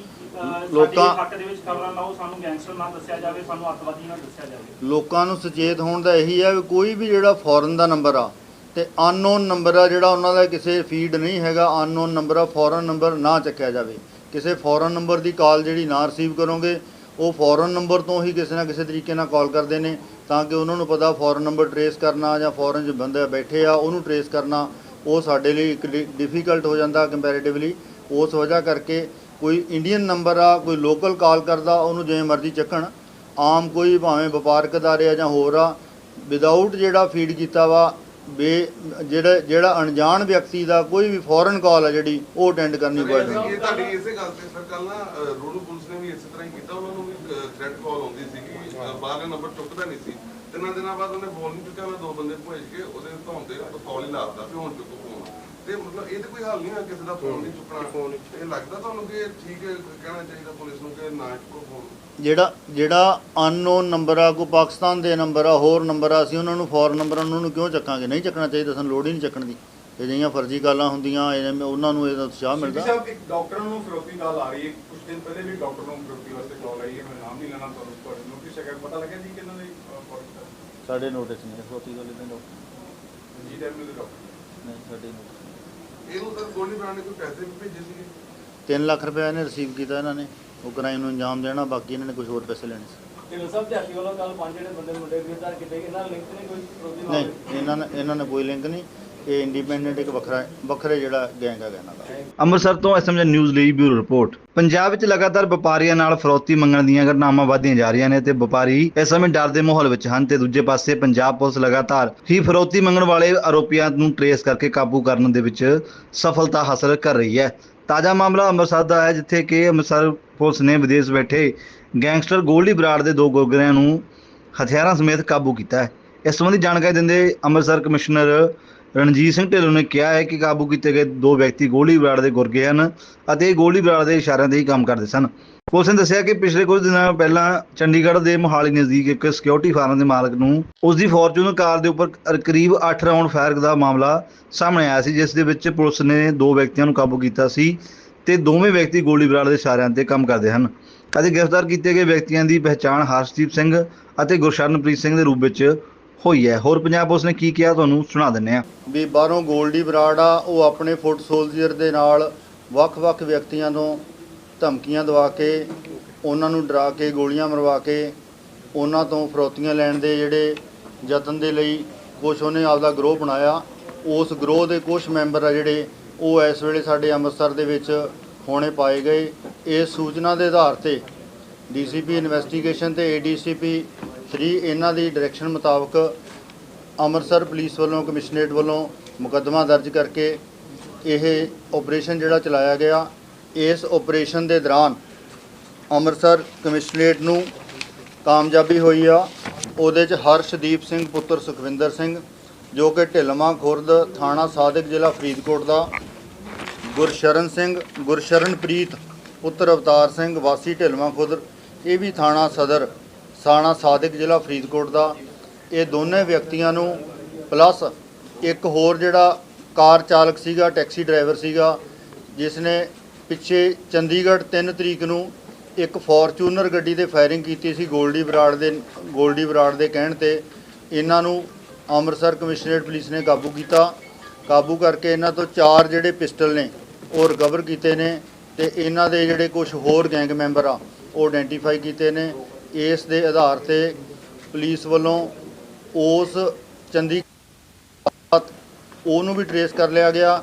ਲੋਕਾਂ- ਹੱਕ ਦੇ ਵਿੱਚ ਖਬਰਾਂ ਲਾਓ ਸਾਨੂੰ ਗੈਂਗਸਟਰ ਨਾ ਦੱਸਿਆ ਜਾਵੇ ਸਾਨੂੰ ਅੱਤਵਾਦੀ ਨਾ ਦੱਸਿਆ ਜਾਵੇ। ਲੋਕਾਂ ਨੂੰ ਸੁਚੇਤ ਹੋਣ ਦਾ ਇਹੀ ਹੈ ਵੀ ਕੋਈ ਵੀ ਜਿਹੜਾ ਫੋਰਨ ਦਾ ਨੰਬਰ ਆ ਤੇ ਅਨਨੋਨ ਨੰਬਰ ਆ ਜਿਹੜਾ ਉਹਨਾਂ ਦਾ ਕਿਸੇ ਫੀਡ ਨਹੀਂ ਹੈਗਾ ਅਨਨੋਨ ਨੰਬਰ ਆ ਫੋਰਨ ਨੰਬਰ ਨਾ ਚੱਕਿਆ ਜਾਵੇ। ਕਿਸੇ ਫੋਰਨ ਨੰਬਰ ਦੀ ਕਾਲ ਜਿਹੜੀ ਨਾ ਰਿਸੀਵ ਕਰੋਗੇ, ਉਹ ਫੋਰਨ ਨੰਬਰ ਤੋਂ ਹੀ ਕਿਸੇ ਨਾ ਕਿਸੇ ਤਰੀਕੇ ਨਾਲ ਕਾਲ ਕਰਦੇ ਨੇ, ਤਾਂ ਕਿ ਉਹਨਾਂ ਨੂੰ ਪਤਾ ਫੋਰਨ ਨੰਬਰ ਟਰੇਸ ਕਰਨਾ ਜਾਂ ਫੋਰਨ 'ਚ ਬੰਦੇ ਬੈਠੇ ਆ, ਉਹਨੂੰ ਟਰੇਸ ਕਰਨਾ, ਉਹ ਸਾਡੇ ਲਈ ਇੱਕ ਡਿਫਿਕਲਟ ਹੋ ਜਾਂਦਾ ਕੰਪੈਰੀਟਿਵਲੀ ਉਸ ਵਜ੍ਹਾ ਕਰਕੇ ਕੋਈ ਇੰਡੀਅਨ ਨੰਬਰ ਆ, ਕੋਈ ਲੋਕਲ ਕਾਲ ਕਰਦਾ, ਉਹਨੂੰ ਜਿਵੇਂ ਮਰਜ਼ੀ ਚੱਕਣ। ਆਮ ਕੋਈ ਭਾਵੇਂ ਵਪਾਰਕ ਅਦਾਰੇ ਆ ਜਾਂ ਹੋਰ ਆ ਵਿਦਆਊਟ ਜਿਹੜਾ ਫੀਡ ਕੀਤਾ ਵਾ ਬੇ ਜਿਹੜਾ ਜਿਹੜਾ ਅਣਜਾਣ ਵਿਅਕਤੀ ਦਾ ਕੋਈ ਵੀ ਫੋਰਨ ਕਾਲ ਆ ਜਿਹੜੀ ਉਹ ਅਟੈਂਡ ਕਰਨੀ ਪਵੇਗੀ ਇਹ ਤੁਹਾਡੀ ਇਸੇ ਗੱਲ ਤੇ ਸਰ ਕੱਲ ਨਾ ਰੂਰਲ ਪੁਲਿਸ ਨੇ ਵੀ ਇਸੇ ਤਰ੍ਹਾਂ ਹੀ ਕੀਤਾ ਉਹਨਾਂ ਨੂੰ ਵੀ ਥ੍ਰੈਟ ਕਾਲ ਆਉਂਦੀ ਸੀਗੀ ਅਹ, ਬਾਹਰਲੇ ਨੰਬਰ ਚੁੱਕਦਾ ਨਹੀਂ ਸੀ। ਤਿੰਨਾਂ ਦਿਨਾਂ ਬਾਅਦ ਉਹਨੇ ਫੋਨ ਨਹੀਂ ਚੁੱਕਿਆ ਮੈਂ ਦੋ ਬੰਦੇ ਭੇਜ ਕੇ ਉਹਦੇ ਤੇ ਕਾਲ ਹੀ ਲਾਤਾ ਵੀ ਹੁਣ ਚੁੱਕੋ। ਤੇ ਮਤਲਬ ਇਹ ਤੇ ਕੋਈ ਹੱਲ ਨਹੀਂ ਹੈ ਕਿਸੇ ਦਾ ਫੋਨ ਨਹੀਂ ਚੁੱਕਣਾ। ਫੋਨ ਇਹ ਲੱਗਦਾ ਤੁਹਾਨੂੰ ਕਿ ਠੀਕ ਹੈ ਕਹਿਣਾ ਚਾਹੀਦਾ ਪੁਲਿਸ ਨੂੰ ਕਿ ਨਾ ਚੁੱਕੋ ਫੋਨ। ਜਿਹੜਾ ਜਿਹੜਾ ਅਨਨੋਨ ਨੰਬਰ ਆ ਕੋਈ ਪਾਕਿਸਤਾਨ ਦੇ ਨੰਬਰ ਆ ਹੋਰ ਨੰਬਰ ਆ ਅਸੀਂ ਉਹਨਾਂ ਨੂੰ ਫੋਰਨ ਨੰਬਰ ਉਹਨਾਂ ਨੂੰ ਕਿਉਂ ਚੱਕਾਂਗੇ? ਨਹੀਂ ਚੱਕਣਾ ਚਾਹੀਦਾ ਸਾਨੂੰ ਲੋੜ ਹੀ ਨਹੀਂ ਚੱਕਣ ਦੀ। ਇਹ ਜਿਹੀਆਂ ਫਰਜ਼ੀ ਕਾਲਾਂ ਹੁੰਦੀਆਂ ਉਹਨਾਂ ਨੂੰ ਇਹਦਾ ਉਤਸ਼ਾਹ ਮਿਲਦਾ। ਸਾਹਿਬ ਇੱਕ ਡਾਕਟਰ ਨੂੰ ਫਿਰੋਤੀ ਕਾਲ ਆ ਰਹੀ ਹੈ। ਕੁਝ ਦਿਨ ਪਹਿਲੇ ਵੀ ਡਾਕਟਰ ਨੂੰ ਫਿਰੋਤੀ ਵਾਸਤੇ ਕਾਲ ਆਈ ਹੈ। ਮੈਂ ਨਾਮ ਨਹੀਂ ਲੈਣਾ ਤੁਹਾਨੂੰ ਪਰ ਨੋਟਿਸ ਹੈਗਾ। ਪਤਾ ਲੱਗਿਆ ਜੀ ਕਿ ਇਹਨਾਂ ਦੇ ਫੋਰਮ ਸਾਡੇ ਨੋਟਿਸ ਨਹੀਂ ਫਰੋਤੀ ਵਾਲੇ ਦੇ ਡਾਕਟਰ ਜੀ ਦੇ ਡਾਕਟਰ ਨਹੀਂ ਸਾਡੇ notice ਇਹਨੂੰ ਸਰ ਗੋਲੀ ਬ੍ਰਾਂਡ ਨੇ ਕੋਈ ਪੈਸੇ ਵੀ ਭੇਜੇ ਸੀਗੇ? ਨਹੀਂ। 3 ਲੱਖ ਰੁਪਏ ਇਹਨੇ ਰਿਸੀਵ ਕੀਤਾ ਇਹਨਾਂ ਨੇ। ਉਹ ਕ੍ਰਾਈਮ ਨੂੰ ਅੰਜਾਮ ਦੇਣਾ ਬਾਕੀ ਇਹਨਾਂ ਨੇ ਕੁਝ ਹੋਰ ਪੈਸੇ ਲੈਣੇ ਸੀ। ਢਿੱਲੋਂ ਸਾਹਿਬ ਝਾਟੀ ਵੱਲੋਂ ਕੱਲ ਪੰਜ ਜਿਹੜੇ ਬੰਦੇ ਮੁੰਡੇ ਗ੍ਰਿਫਤਾਰ ਕੀਤੇ ਇਹਨਾਂ ਨਾਲ ਲਿੰਕ ਨਹੀਂ ਕੋਈ ਵਿਰੋਧੀ ਨਹੀਂ ਇਹਨਾਂ ਨੇ ਇਹਨਾਂ ਨੇ ਕੋਈ ਲਿੰਕ ਨਹੀਂ। ਇਹ ਇੰਡੀਪੈਂਡੈਂਟ ਇੱਕ ਵੱਖਰਾ ਵੱਖਰੇ ਜਿਹੜਾ ਗੈਂਗ ਹੈਗਾ ਇਹਨਾਂ ਦਾ। ਅੰਮ੍ਰਿਤਸਰ ਤੋਂ ਐਸਐਮਜੀ ਨਿਊਜ਼ ਲਈ ਬਿਊਰੋ ਰਿਪੋਰਟ। ਪੰਜਾਬ ਵਿੱਚ ਲਗਾਤਾਰ ਵਪਾਰੀਆਂ ਨਾਲ ਫਰੌਤੀ ਮੰਗਣ ਦੀਆਂ ਘਟਨਾਵਾਂ ਵਧਦੀਆਂ ਜਾ ਰਹੀਆਂ ਨੇ ਤੇ ਵਪਾਰੀ ਇਸ ਸਮੇਂ ਡਰ ਦੇ ਮਾਹੌਲ ਵਿੱਚ ਹਨ ਤੇ ਦੂਜੇ ਪਾਸੇ ਪੰਜਾਬ ਪੁਲਿਸ ਲਗਾਤਾਰ ਹੀ ਫਰੌਤੀ ਮੰਗਣ ਵਾਲੇ ਆਰੋਪੀਆਂ ਨੂੰ ਟਰੇਸ ਕਰਕੇ ਕਾਬੂ ਕਰਨ ਦੇ ਵਿੱਚ ਸਫਲਤਾ ਹਾਸਲ ਕਰ ਰਹੀ ਹੈ। ਤਾਜ਼ਾ ਮਾਮਲਾ ਅੰਮ੍ਰਿਤਸਰ ਦਾ ਹੈ, ਜਿੱਥੇ ਕਿ ਅੰਮ੍ਰਿਤਸਰ ਪੁਲਿਸ ਨੇ ਵਿਦੇਸ਼ ਬੈਠੇ ਗੈਂਗਸਟਰ ਗੋਲਡੀ ਬਰਾੜ ਦੇ ਦੋ ਗੋਗਰਿਆਂ ਨੂੰ ਹਥਿਆਰਾਂ ਸਮੇਤ ਕਾਬੂ ਕੀਤਾ ਹੈ। ਇਸ ਸੰਬੰਧੀ ਜਾਣਕਾਰੀ ਦਿੰਦੇ ਅੰਮ੍ਰਿਤਸਰ ਕਮਿਸ਼ਨਰ ਰਣਜੀਤ ਸਿੰਘ ਢਿੱਲੋਂ ਨੇ ਕਿਹਾ ਹੈ ਕਿ ਕਾਬੂ ਕੀਤੇ ਗਏ ਦੋ ਵਿਅਕਤੀ ਗੋਲੀ ਬਰਾੜ ਦੇ ਗੁਰਗੇ ਹਨ ਅਤੇ ਇਹ ਗੋਲੀ ਬਰਾੜ ਦੇ ਇਸ਼ਾਰਿਆਂ ਤੇ ਹੀ ਕੰਮ ਕਰਦੇ ਸਨ। ਪੁਲਿਸ ਨੇ ਦੱਸਿਆ ਕਿ ਪਿਛਲੇ ਕੁਝ ਦਿਨਾਂ ਪਹਿਲਾਂ ਚੰਡੀਗੜ੍ਹ ਦੇ ਮੋਹਾਲੀ ਨਜ਼ਦੀਕ ਇੱਕ ਸਿਕਿਉਰਿਟੀ ਫਾਰਮ ਦੇ ਮਾਲਕ ਨੂੰ ਉਸ ਦੀ ਫੋਰਚੂਨਰ ਕਾਰ ਦੇ ਉੱਪਰ ਕਰੀਬ 8 ਰਾਉਂਡ ਫਾਇਰ ਦਾ ਮਾਮਲਾ ਸਾਹਮਣੇ ਆਇਆ ਸੀ, ਜਿਸ ਦੇ ਵਿੱਚ ਪੁਲਿਸ ਨੇ ਦੋ ਵਿਅਕਤੀਆਂ ਨੂੰ ਕਾਬੂ ਕੀਤਾ ਸੀ ਤੇ ਦੋਵੇਂ ਵਿਅਕਤੀ ਗੋਲੀ ਬਰਾੜ ਦੇ ਇਸ਼ਾਰਿਆਂ ਤੇ ਕੰਮ ਕਰਦੇ ਹਨ ਅਤੇ ਗ੍ਰਿਫਤਾਰ ਕੀਤੇ ਗਏ ਵਿਅਕਤੀਆਂ ਦੀ ਪਹਿਚਾਣ ਹਰਸ਼ਦੀਪ ਸਿੰਘ ਅਤੇ ਗੁਰਸ਼ਰਨਪ੍ਰੀਤ ਸਿੰਘ ਦੇ ਰੂਪ ਵਿੱਚ ਹੋਈ ਹੈ। ਹੋਰ ਪੰਜਾਬ ਪੁਲਿਸ ਨੇ ਕੀ ਕਿਹਾ? ਤੁਹਾਨੂੰ ਸੁਣਾ ਦਿੰਨੇ ਹਾਂ। ਵੀ ਬਾਹਰੋਂ 골ਡੀ ਬਰਾੜ ਆ, ਉਹ ਆਪਣੇ ਫੁੱਟ ਸੋਲਜਰ ਦੇ ਨਾਲ ਵੱਖ-ਵੱਖ ਵਿਅਕਤੀਆਂ ਤੋਂ ਧਮਕੀਆਂ ਦਵਾ ਕੇ, ਉਹਨਾਂ ਨੂੰ ਡਰਾ ਕੇ, ਗੋਲੀਆਂ ਮਰਵਾ ਕੇ, ਉਹਨਾਂ ਤੋਂ ਫਰੋਤੀਆਂ ਲੈਣ ਦੇ ਜਿਹੜੇ ਯਤਨ ਦੇ ਲਈ ਕੁਛ ਉਹਨੇ ਆਪਦਾ ਗਰੋਹ ਬਣਾਇਆ। ਉਸ ਗਰੋਹ ਦੇ ਕੁਝ ਮੈਂਬਰ ਆ ਜਿਹੜੇ, ਉਹ ਇਸ ਵੇਲੇ ਸਾਡੇ ਅੰਮ੍ਰਿਤਸਰ ਦੇ ਵਿੱਚ ਹੋਣੇ ਪਾਏ ਗਏ। ਇਸ ਸੂਚਨਾ ਦੇ ਆਧਾਰ ਤੇ ਡੀਸੀਪੀ ਇਨਵੈਸਟੀਗੇਸ਼ਨ ਤੇ ਏਡੀਸੀਪੀ 3 ਇਹਨਾਂ ਦੀ ਡਾਇਰੈਕਸ਼ਨ ਮੁਤਾਬਕ ਅੰਮ੍ਰਿਤਸਰ ਪੁਲਿਸ ਵੱਲੋਂ, ਕਮਿਸ਼ਨਰੇਟ ਵੱਲੋਂ ਮੁਕੱਦਮਾ ਦਰਜ ਕਰਕੇ ਇਹ ਆਪਰੇਸ਼ਨ ਜਿਹੜਾ ਚਲਾਇਆ ਗਿਆ। ਇਸ ਆਪਰੇਸ਼ਨ ਦੇ ਦੌਰਾਨ ਅੰਮ੍ਰਿਤਸਰ ਕਮਿਸ਼ਨਰੇਟ ਨੂੰ ਕਾਮਯਾਬੀ ਹੋਈ ਆ। ਉਹਦੇ ਚ ਹਰਸ਼ਦੀਪ ਸਿੰਘ, ਪੁੱਤਰ ਸੁਖਵਿੰਦਰ ਸਿੰਘ, ਜੋ ਕਿ ਢਿਲਮਾ ਖੁਰਦ ਥਾਣਾ ਸਾਦਿਕ ਜ਼ਿਲ੍ਹਾ ਫਰੀਦਕੋਟ ਦਾ, ਗੁਰਸ਼ਰਨ ਸਿੰਘ, ਗੁਰਸ਼ਰਨਪ੍ਰੀਤ, ਪੁੱਤਰ ਅਵਤਾਰ ਸਿੰਘ, ਵਾਸੀ ਢਿਲਮਾ ਖੁਰਦ, ਇਹ ਵੀ ਥਾਣਾ ਸਦਰ ਸਾਣਾ ਸਾਦਿਕ ਜ਼ਿਲ੍ਹਾ ਫਰੀਦਕੋਟ ਦਾ। ਇਹ ਦੋਨੇ ਵਿਅਕਤੀਆਂ ਨੂੰ ਪਲੱਸ ਇੱਕ ਹੋਰ ਜਿਹੜਾ ਕਾਰ ਚਾਲਕ ਸੀਗਾ, ਟੈਕਸੀ ਡਰਾਈਵਰ ਸੀਗਾ ਜਿਸ ਨੇ ਪਿੱਛੇ ਚੰਡੀਗੜ੍ਹ 3 ਤਰੀਕ ਨੂੰ ਇੱਕ ਫੋਰਚੂਨਰ ਗੱਡੀ ਤੇ ਫਾਇਰਿੰਗ ਕੀਤੀ ਸੀ ਗੋਲਡੀ ਬਰਾੜ ਦੇ, ਗੋਲਡੀ ਬਰਾੜ ਦੇ ਕਹਿਣ ਤੇ। ਇਹਨਾਂ ਨੂੰ ਅੰਮ੍ਰਿਤਸਰ ਕਮਿਸ਼ਨਰੇਟ ਪੁਲਿਸ ਨੇ ਕਾਬੂ ਕੀਤਾ। ਕਾਬੂ ਕਰਕੇ ਇਹਨਾਂ ਤੋਂ ਚਾਰ ਜਿਹੜੇ ਪਿਸਟਲ ਨੇ, ਉਹ ਰਿਕਵਰ ਕੀਤੇ ਨੇ ਤੇ ਇਹਨਾਂ ਦੇ ਜਿਹੜੇ ਕੁਝ ਹੋਰ ਗੈਂਗ ਮੈਂਬਰ ਆ, ਉਹ ਆਇਡੈਂਟੀਫਾਈ ਕੀਤੇ ਨੇ। ਇਸ ਦੇ ਆਧਾਰ ਤੇ ਪੁਲਿਸ ਵੱਲੋਂ ਉਸ ਚੰਦੀ ਉਹਨੂੰ ਵੀ ਟਰੇਸ ਕਰ ਲਿਆ ਗਿਆ।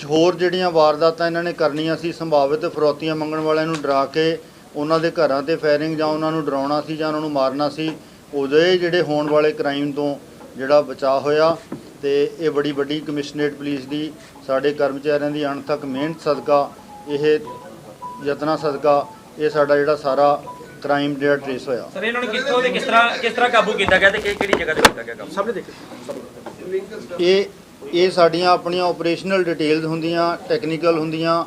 ਹੋਰ ਜਿਹੜੀਆਂ ਵਾਰਦਾਤਾਂ ਇਹਨਾਂ ਨੇ ਕਰਨੀਆਂ ਸੀ, ਸੰਭਾਵਿਤ ਫਰੋਤੀਆਂ ਮੰਗਣ ਵਾਲਿਆਂ ਨੂੰ ਡਰਾ ਕੇ ਉਹਨਾਂ ਦੇ ਘਰਾਂ ਤੇ ਫਾਇਰਿੰਗ ਜਾਂ ਉਹਨਾਂ ਨੂੰ ਡਰਾਉਣਾ ਸੀ ਜਾਂ ਉਹਨਾਂ ਨੂੰ ਮਾਰਨਾ ਸੀ, ਉਹਦੇ ਜਿਹੜੇ ਹੋਣ ਵਾਲੇ ਕ੍ਰਾਈਮ ਤੋਂ ਜਿਹੜਾ ਬਚਾਅ ਹੋਇਆ ਤੇ ਇਹ ਬੜੀ ਵੱਡੀ ਕਮਿਸ਼ਨਰੇਟ ਪੁਲਿਸ ਦੀ, ਸਾਡੇ ਕਰਮਚਾਰੀਆਂ ਦੀ ਅਣਥੱਕ ਮਿਹਨਤ ਸਦਕਾ, ਇਹ ਯਤਨਾਂ ਸਦਕਾ, ਇਹ ਸਾਡਾ ਜਿਹੜਾ ਸਾਰਾ ਕ੍ਰਾਈਮ ਜਿਹੜਾ ਟਰੇਸ ਹੋਇਆ। ਸਰ ਇਹਨਾਂ ਨੂੰ ਕਿੱਥੋਂ ਤੇ ਕਿਸ ਤਰ੍ਹਾਂ ਕਿਸ ਤਰ੍ਹਾਂ ਕਾਬੂ ਕੀਤਾ ਗਿਆ ਤੇ ਕਿ- ਕਿਹੜੀ ਜਗ੍ਹਾ ਤੇ ਕੀਤਾ ਗਿਆ ਕਾਬੂ? ਇਹ ਇਹ ਸਾਡੀਆਂ ਆਪਣੀਆਂ ਆਪਰੇਸ਼ਨਲ ਡਿਟੇਲਸ ਹੁੰਦੀਆਂ ਟੈਕਨੀਕਲ ਹੁੰਦੀਆਂ।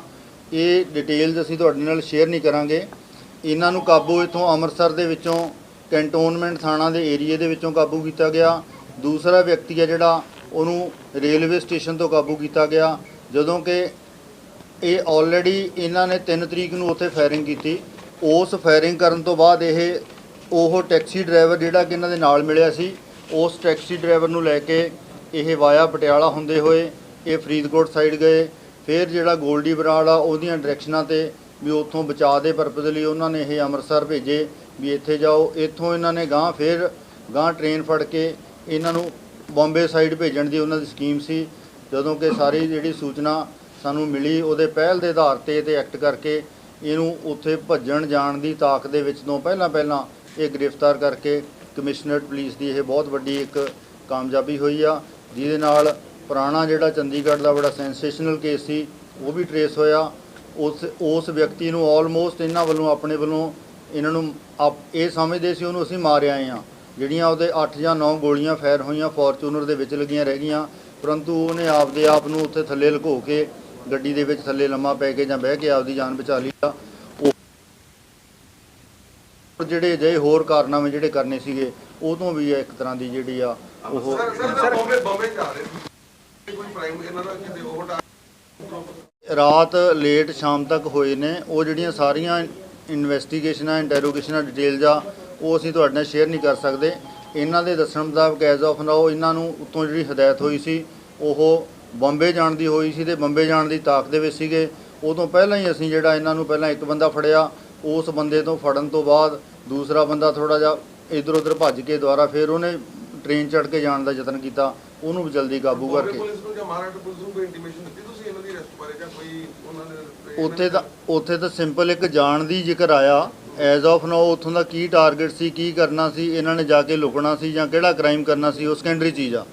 ਇਹ ਡਿਟੇਲਸ ਅਸੀਂ ਤੁਹਾਡੇ ਨਾਲ ਸ਼ੇਅਰ ਨਹੀਂ ਕਰਾਂਗੇ। ਇਹਨਾਂ ਨੂੰ ਕਾਬੂ ਇਥੋਂ ਅੰਮ੍ਰਿਤਸਰ ਦੇ ਵਿੱਚੋਂ ਕੈਂਟੋਨਮੈਂਟ ਥਾਣਾ ਦੇ ਏਰੀਏ ਦੇ ਵਿੱਚੋਂ ਕਾਬੂ ਕੀਤਾ ਗਿਆ। ਦੂਸਰਾ ਵਿਅਕਤੀ ਹੈ ਜਿਹੜਾ ਉਹਨੂੰ ਰੇਲਵੇ ਸਟੇਸ਼ਨ ਤੋਂ ਕਾਬੂ ਕੀਤਾ ਗਿਆ। ਜਦੋਂ ਕਿ ਇਹ ਆਲਰੇਡੀ ਇਹਨਾਂ ਨੇ 3 ਤਰੀਕ ਨੂੰ ਉੱਥੇ ਫਾਇਰਿੰਗ ਕੀਤੀ। ਉਸ ਫਾਇਰਿੰਗ ਕਰਨ ਤੋਂ ਬਾਅਦ ਇਹ ਉਹ ਟੈਕਸੀ ਡਰਾਈਵਰ ਜਿਹੜਾ ਕਿ ਇਹਨਾਂ ਦੇ ਨਾਲ ਮਿਲਿਆ ਸੀ, ਉਸ ਟੈਕਸੀ ਡਰਾਈਵਰ ਨੂੰ ਲੈ ਕੇ ਇਹ ਵਾਇਆ ਪਟਿਆਲਾ ਹੁੰਦੇ ਹੋਏ ਇਹ ਫਰੀਦਕੋਟ ਸਾਈਡ ਗਏ। ਫਿਰ ਜਿਹੜਾ ਗੋਲਡੀ ਬਰਾੜ ਆ, ਉਹਦੀਆਂ ਡਾਇਰੈਕਸ਼ਨਾਂ ਤੇ ਵੀ ਉੱਥੋਂ ਬਚਾਅ ਦੇ ਪਰਪਸ ਲਈ ਉਹਨਾਂ ਨੇ ਇਹ ਅੰਮ੍ਰਿਤਸਰ ਭੇਜੇ ਵੀ ਇੱਥੇ ਜਾਓ। ਇੱਥੋਂ ਇਹਨਾਂ ਨੇ ਗਾਂ ਫਿਰ ਗਾਂ ਟ੍ਰੇਨ ਫੜ ਕੇ ਇਹਨਾਂ ਨੂੰ ਬੰਬੇ ਸਾਈਡ ਭੇਜਣ ਦੀ ਉਹਨਾਂ ਦੀ ਸਕੀਮ ਸੀ। ਜਦੋਂ ਕਿ ਸਾਰੀ ਜਿਹੜੀ ਸੂਚਨਾ ਸਾਨੂੰ ਮਿਲੀ, ਉਹਦੇ ਪਹਿਲ ਦੇ ਆਧਾਰ ਤੇ ਤੇ ਐਕਟ ਕਰਕੇ ਇਹਨੂੰ ਉੱਥੇ ਭੱਜਣ ਜਾਣ ਦੀ ਤਾਕ ਦੇ ਵਿੱਚ ਤੋਂ ਪਹਿਲਾਂ ਪਹਿਲਾਂ ਇਹ ਗ੍ਰਿਫਤਾਰ ਕਰਕੇ ਕਮਿਸ਼ਨਰੇਟ ਪੁਲਿਸ ਦੀ ਇਹ ਬਹੁਤ ਵੱਡੀ ਇੱਕ ਕਾਮਯਾਬੀ ਹੋਈ ਆ। ਜਿਹਦੇ ਨਾਲ ਪੁਰਾਣਾ ਜਿਹੜਾ ਚੰਡੀਗੜ੍ਹ ਦਾ ਬੜਾ ਸੈਂਸੇਸ਼ਨਲ ਕੇਸ ਸੀ, ਉਹ ਵੀ ਟਰੇਸ ਹੋਇਆ। ਉਸ ਉਸ ਵਿਅਕਤੀ ਨੂੰ ਆਲਮੋਸਟ ਇਹਨਾਂ ਵੱਲੋਂ, ਆਪਣੇ ਵੱਲੋਂ ਇਹਨਾਂ ਨੂੰ ਆਪ- ਇਹ ਸਮਝਦੇ ਸੀ ਉਹਨੂੰ ਅਸੀਂ ਮਾਰ ਆਏ ਆ ਜਿਹੜੀਆਂ ਉਹਦੇ 8 ਜਾਂ 9 ਗੋਲੀਆਂ ਫਾਇਰ ਹੋਈਆਂ ਫੋਰਚੂਨਰ ਦੇ ਵਿੱਚ ਲੱਗੀਆਂ ਰਹਿ ਗਈਆਂ, ਪਰੰਤੂ ਉਹਨੇ ਆਪਦੇ ਆਪ ਨੂੰ ਉੱਥੇ ਥੱਲੇ ਲੁਕੋ ਕੇ ਗੱਡੀ ਦੇ ਵਿੱਚ ਥੱਲੇ ਲੰਮਾ ਪੈ ਕੇ ਜਾਂ ਬਹਿ ਕੇ ਆਪਦੀ ਜਾਨ ਬਚਾ ਲਈ ਆ ਉਹ ਜਿਹੜੇ ਅਜਿਹੇ ਹੋਰ ਕਾਰਨਾਮੇ ਜਿਹੜੇ ਕਰਨੇ ਸੀਗੇ ਉਹ ਤੋਂ ਵੀ ਇੱਕ ਤਰ੍ਹਾਂ ਦੀ ਜਿਹੜੀ ਆ ਉਹ ਸਰ ਸਰ ਬੰਬੇ ਬੰਬੇ ਜਾ ਰਹੇ ਸੀ। ਕੋਈ ਪ੍ਰਾਈਮ ਇਹਨਾਂ ਦਾ ਕਿਤੇ ਉਹ ਰਾਤ ਲੇਟ ਸ਼ਾਮ ਤੱਕ ਹੋਏ ਨੇ ਉਹ ਜਿਹੜੀਆਂ ਸਾਰੀਆਂ ਇਨਵੈਸਟੀਗੇਸ਼ਨਾਂ ਇੰਟਰੋਗੇਸ਼ਨਾਂ ਡਿਟੇਲਸ ਆ ਉਹ ਅਸੀਂ ਤੁਹਾਡੇ ਨਾਲ ਸ਼ੇਅਰ ਨਹੀਂ ਕਰ ਸਕਦੇ। ਇਹਨਾਂ ਦੇ ਦੱਸਣ ਮੁਤਾਬਕ ਐਜ਼ ਆਫ ਨਾਓ ਇਹਨਾਂ ਨੂੰ ਉੱਤੋਂ ਜਿਹੜੀ ਹਦਾਇਤ ਹੋਈ ਸੀ ਉਹ ਬੰਬੇ ਜਾਣ ਦੀ ਹੋਈ ਸੀ ਤੇ ਬੰਬੇ ਜਾਣ ਦੀ ਤਾਕ ਦੇ ਵਿੱਚ ਸੀਗੇ। ਉਦੋਂ ਪਹਿਲਾਂ ਹੀ ਅਸੀਂ ਜਿਹੜਾ ਇਹਨਾਂ ਨੂੰ ਪਹਿਲਾਂ ਇੱਕ ਬੰਦਾ ਫੜਿਆ ਉਸ ਬੰਦੇ ਤੋਂ ਫੜਨ ਤੋਂ ਬਾਅਦ ਦੂਸਰਾ ਬੰਦਾ ਥੋੜਾ ਜਿਹਾ ਇਧਰ ਉਧਰ ਭੱਜ ਕੇ ਦੁਬਾਰਾ ਫਿਰ ਉਹਨੇ ਟ੍ਰੇਨ ਚੜ੍ਹ ਕੇ ਜਾਣ ਦਾ ਯਤਨ ਕੀਤਾ। ਉਹਨੂੰ ਵੀ ਜਲਦੀ ਕਾਬੂ ਕਰਕੇ। ਉੱਥੇ ਤਾਂ ਉੱਥੇ ਤਾਂ ਸਿੰਪਲ ਇੱਕ ਜਾਣ ਦੀ ਜ਼ਿਕਰ ਆਇਆ। ਐਜ਼ ਆਫ ਨਾਓ ਉੱਥੋਂ ਦਾ ਕੀ ਟਾਰਗੇਟ ਸੀ ਕੀ ਕਰਨਾ ਸੀ ਇਹਨਾਂ ਨੇ ਜਾ ਕੇ ਲੁਕਣਾ ਸੀ ਜਾਂ ਕਿਹੜਾ ਕ੍ਰਾਈਮ ਕਰਨਾ ਸੀ ਉਹ ਸੈਕੰਡਰੀ ਚੀਜ਼ ਆ।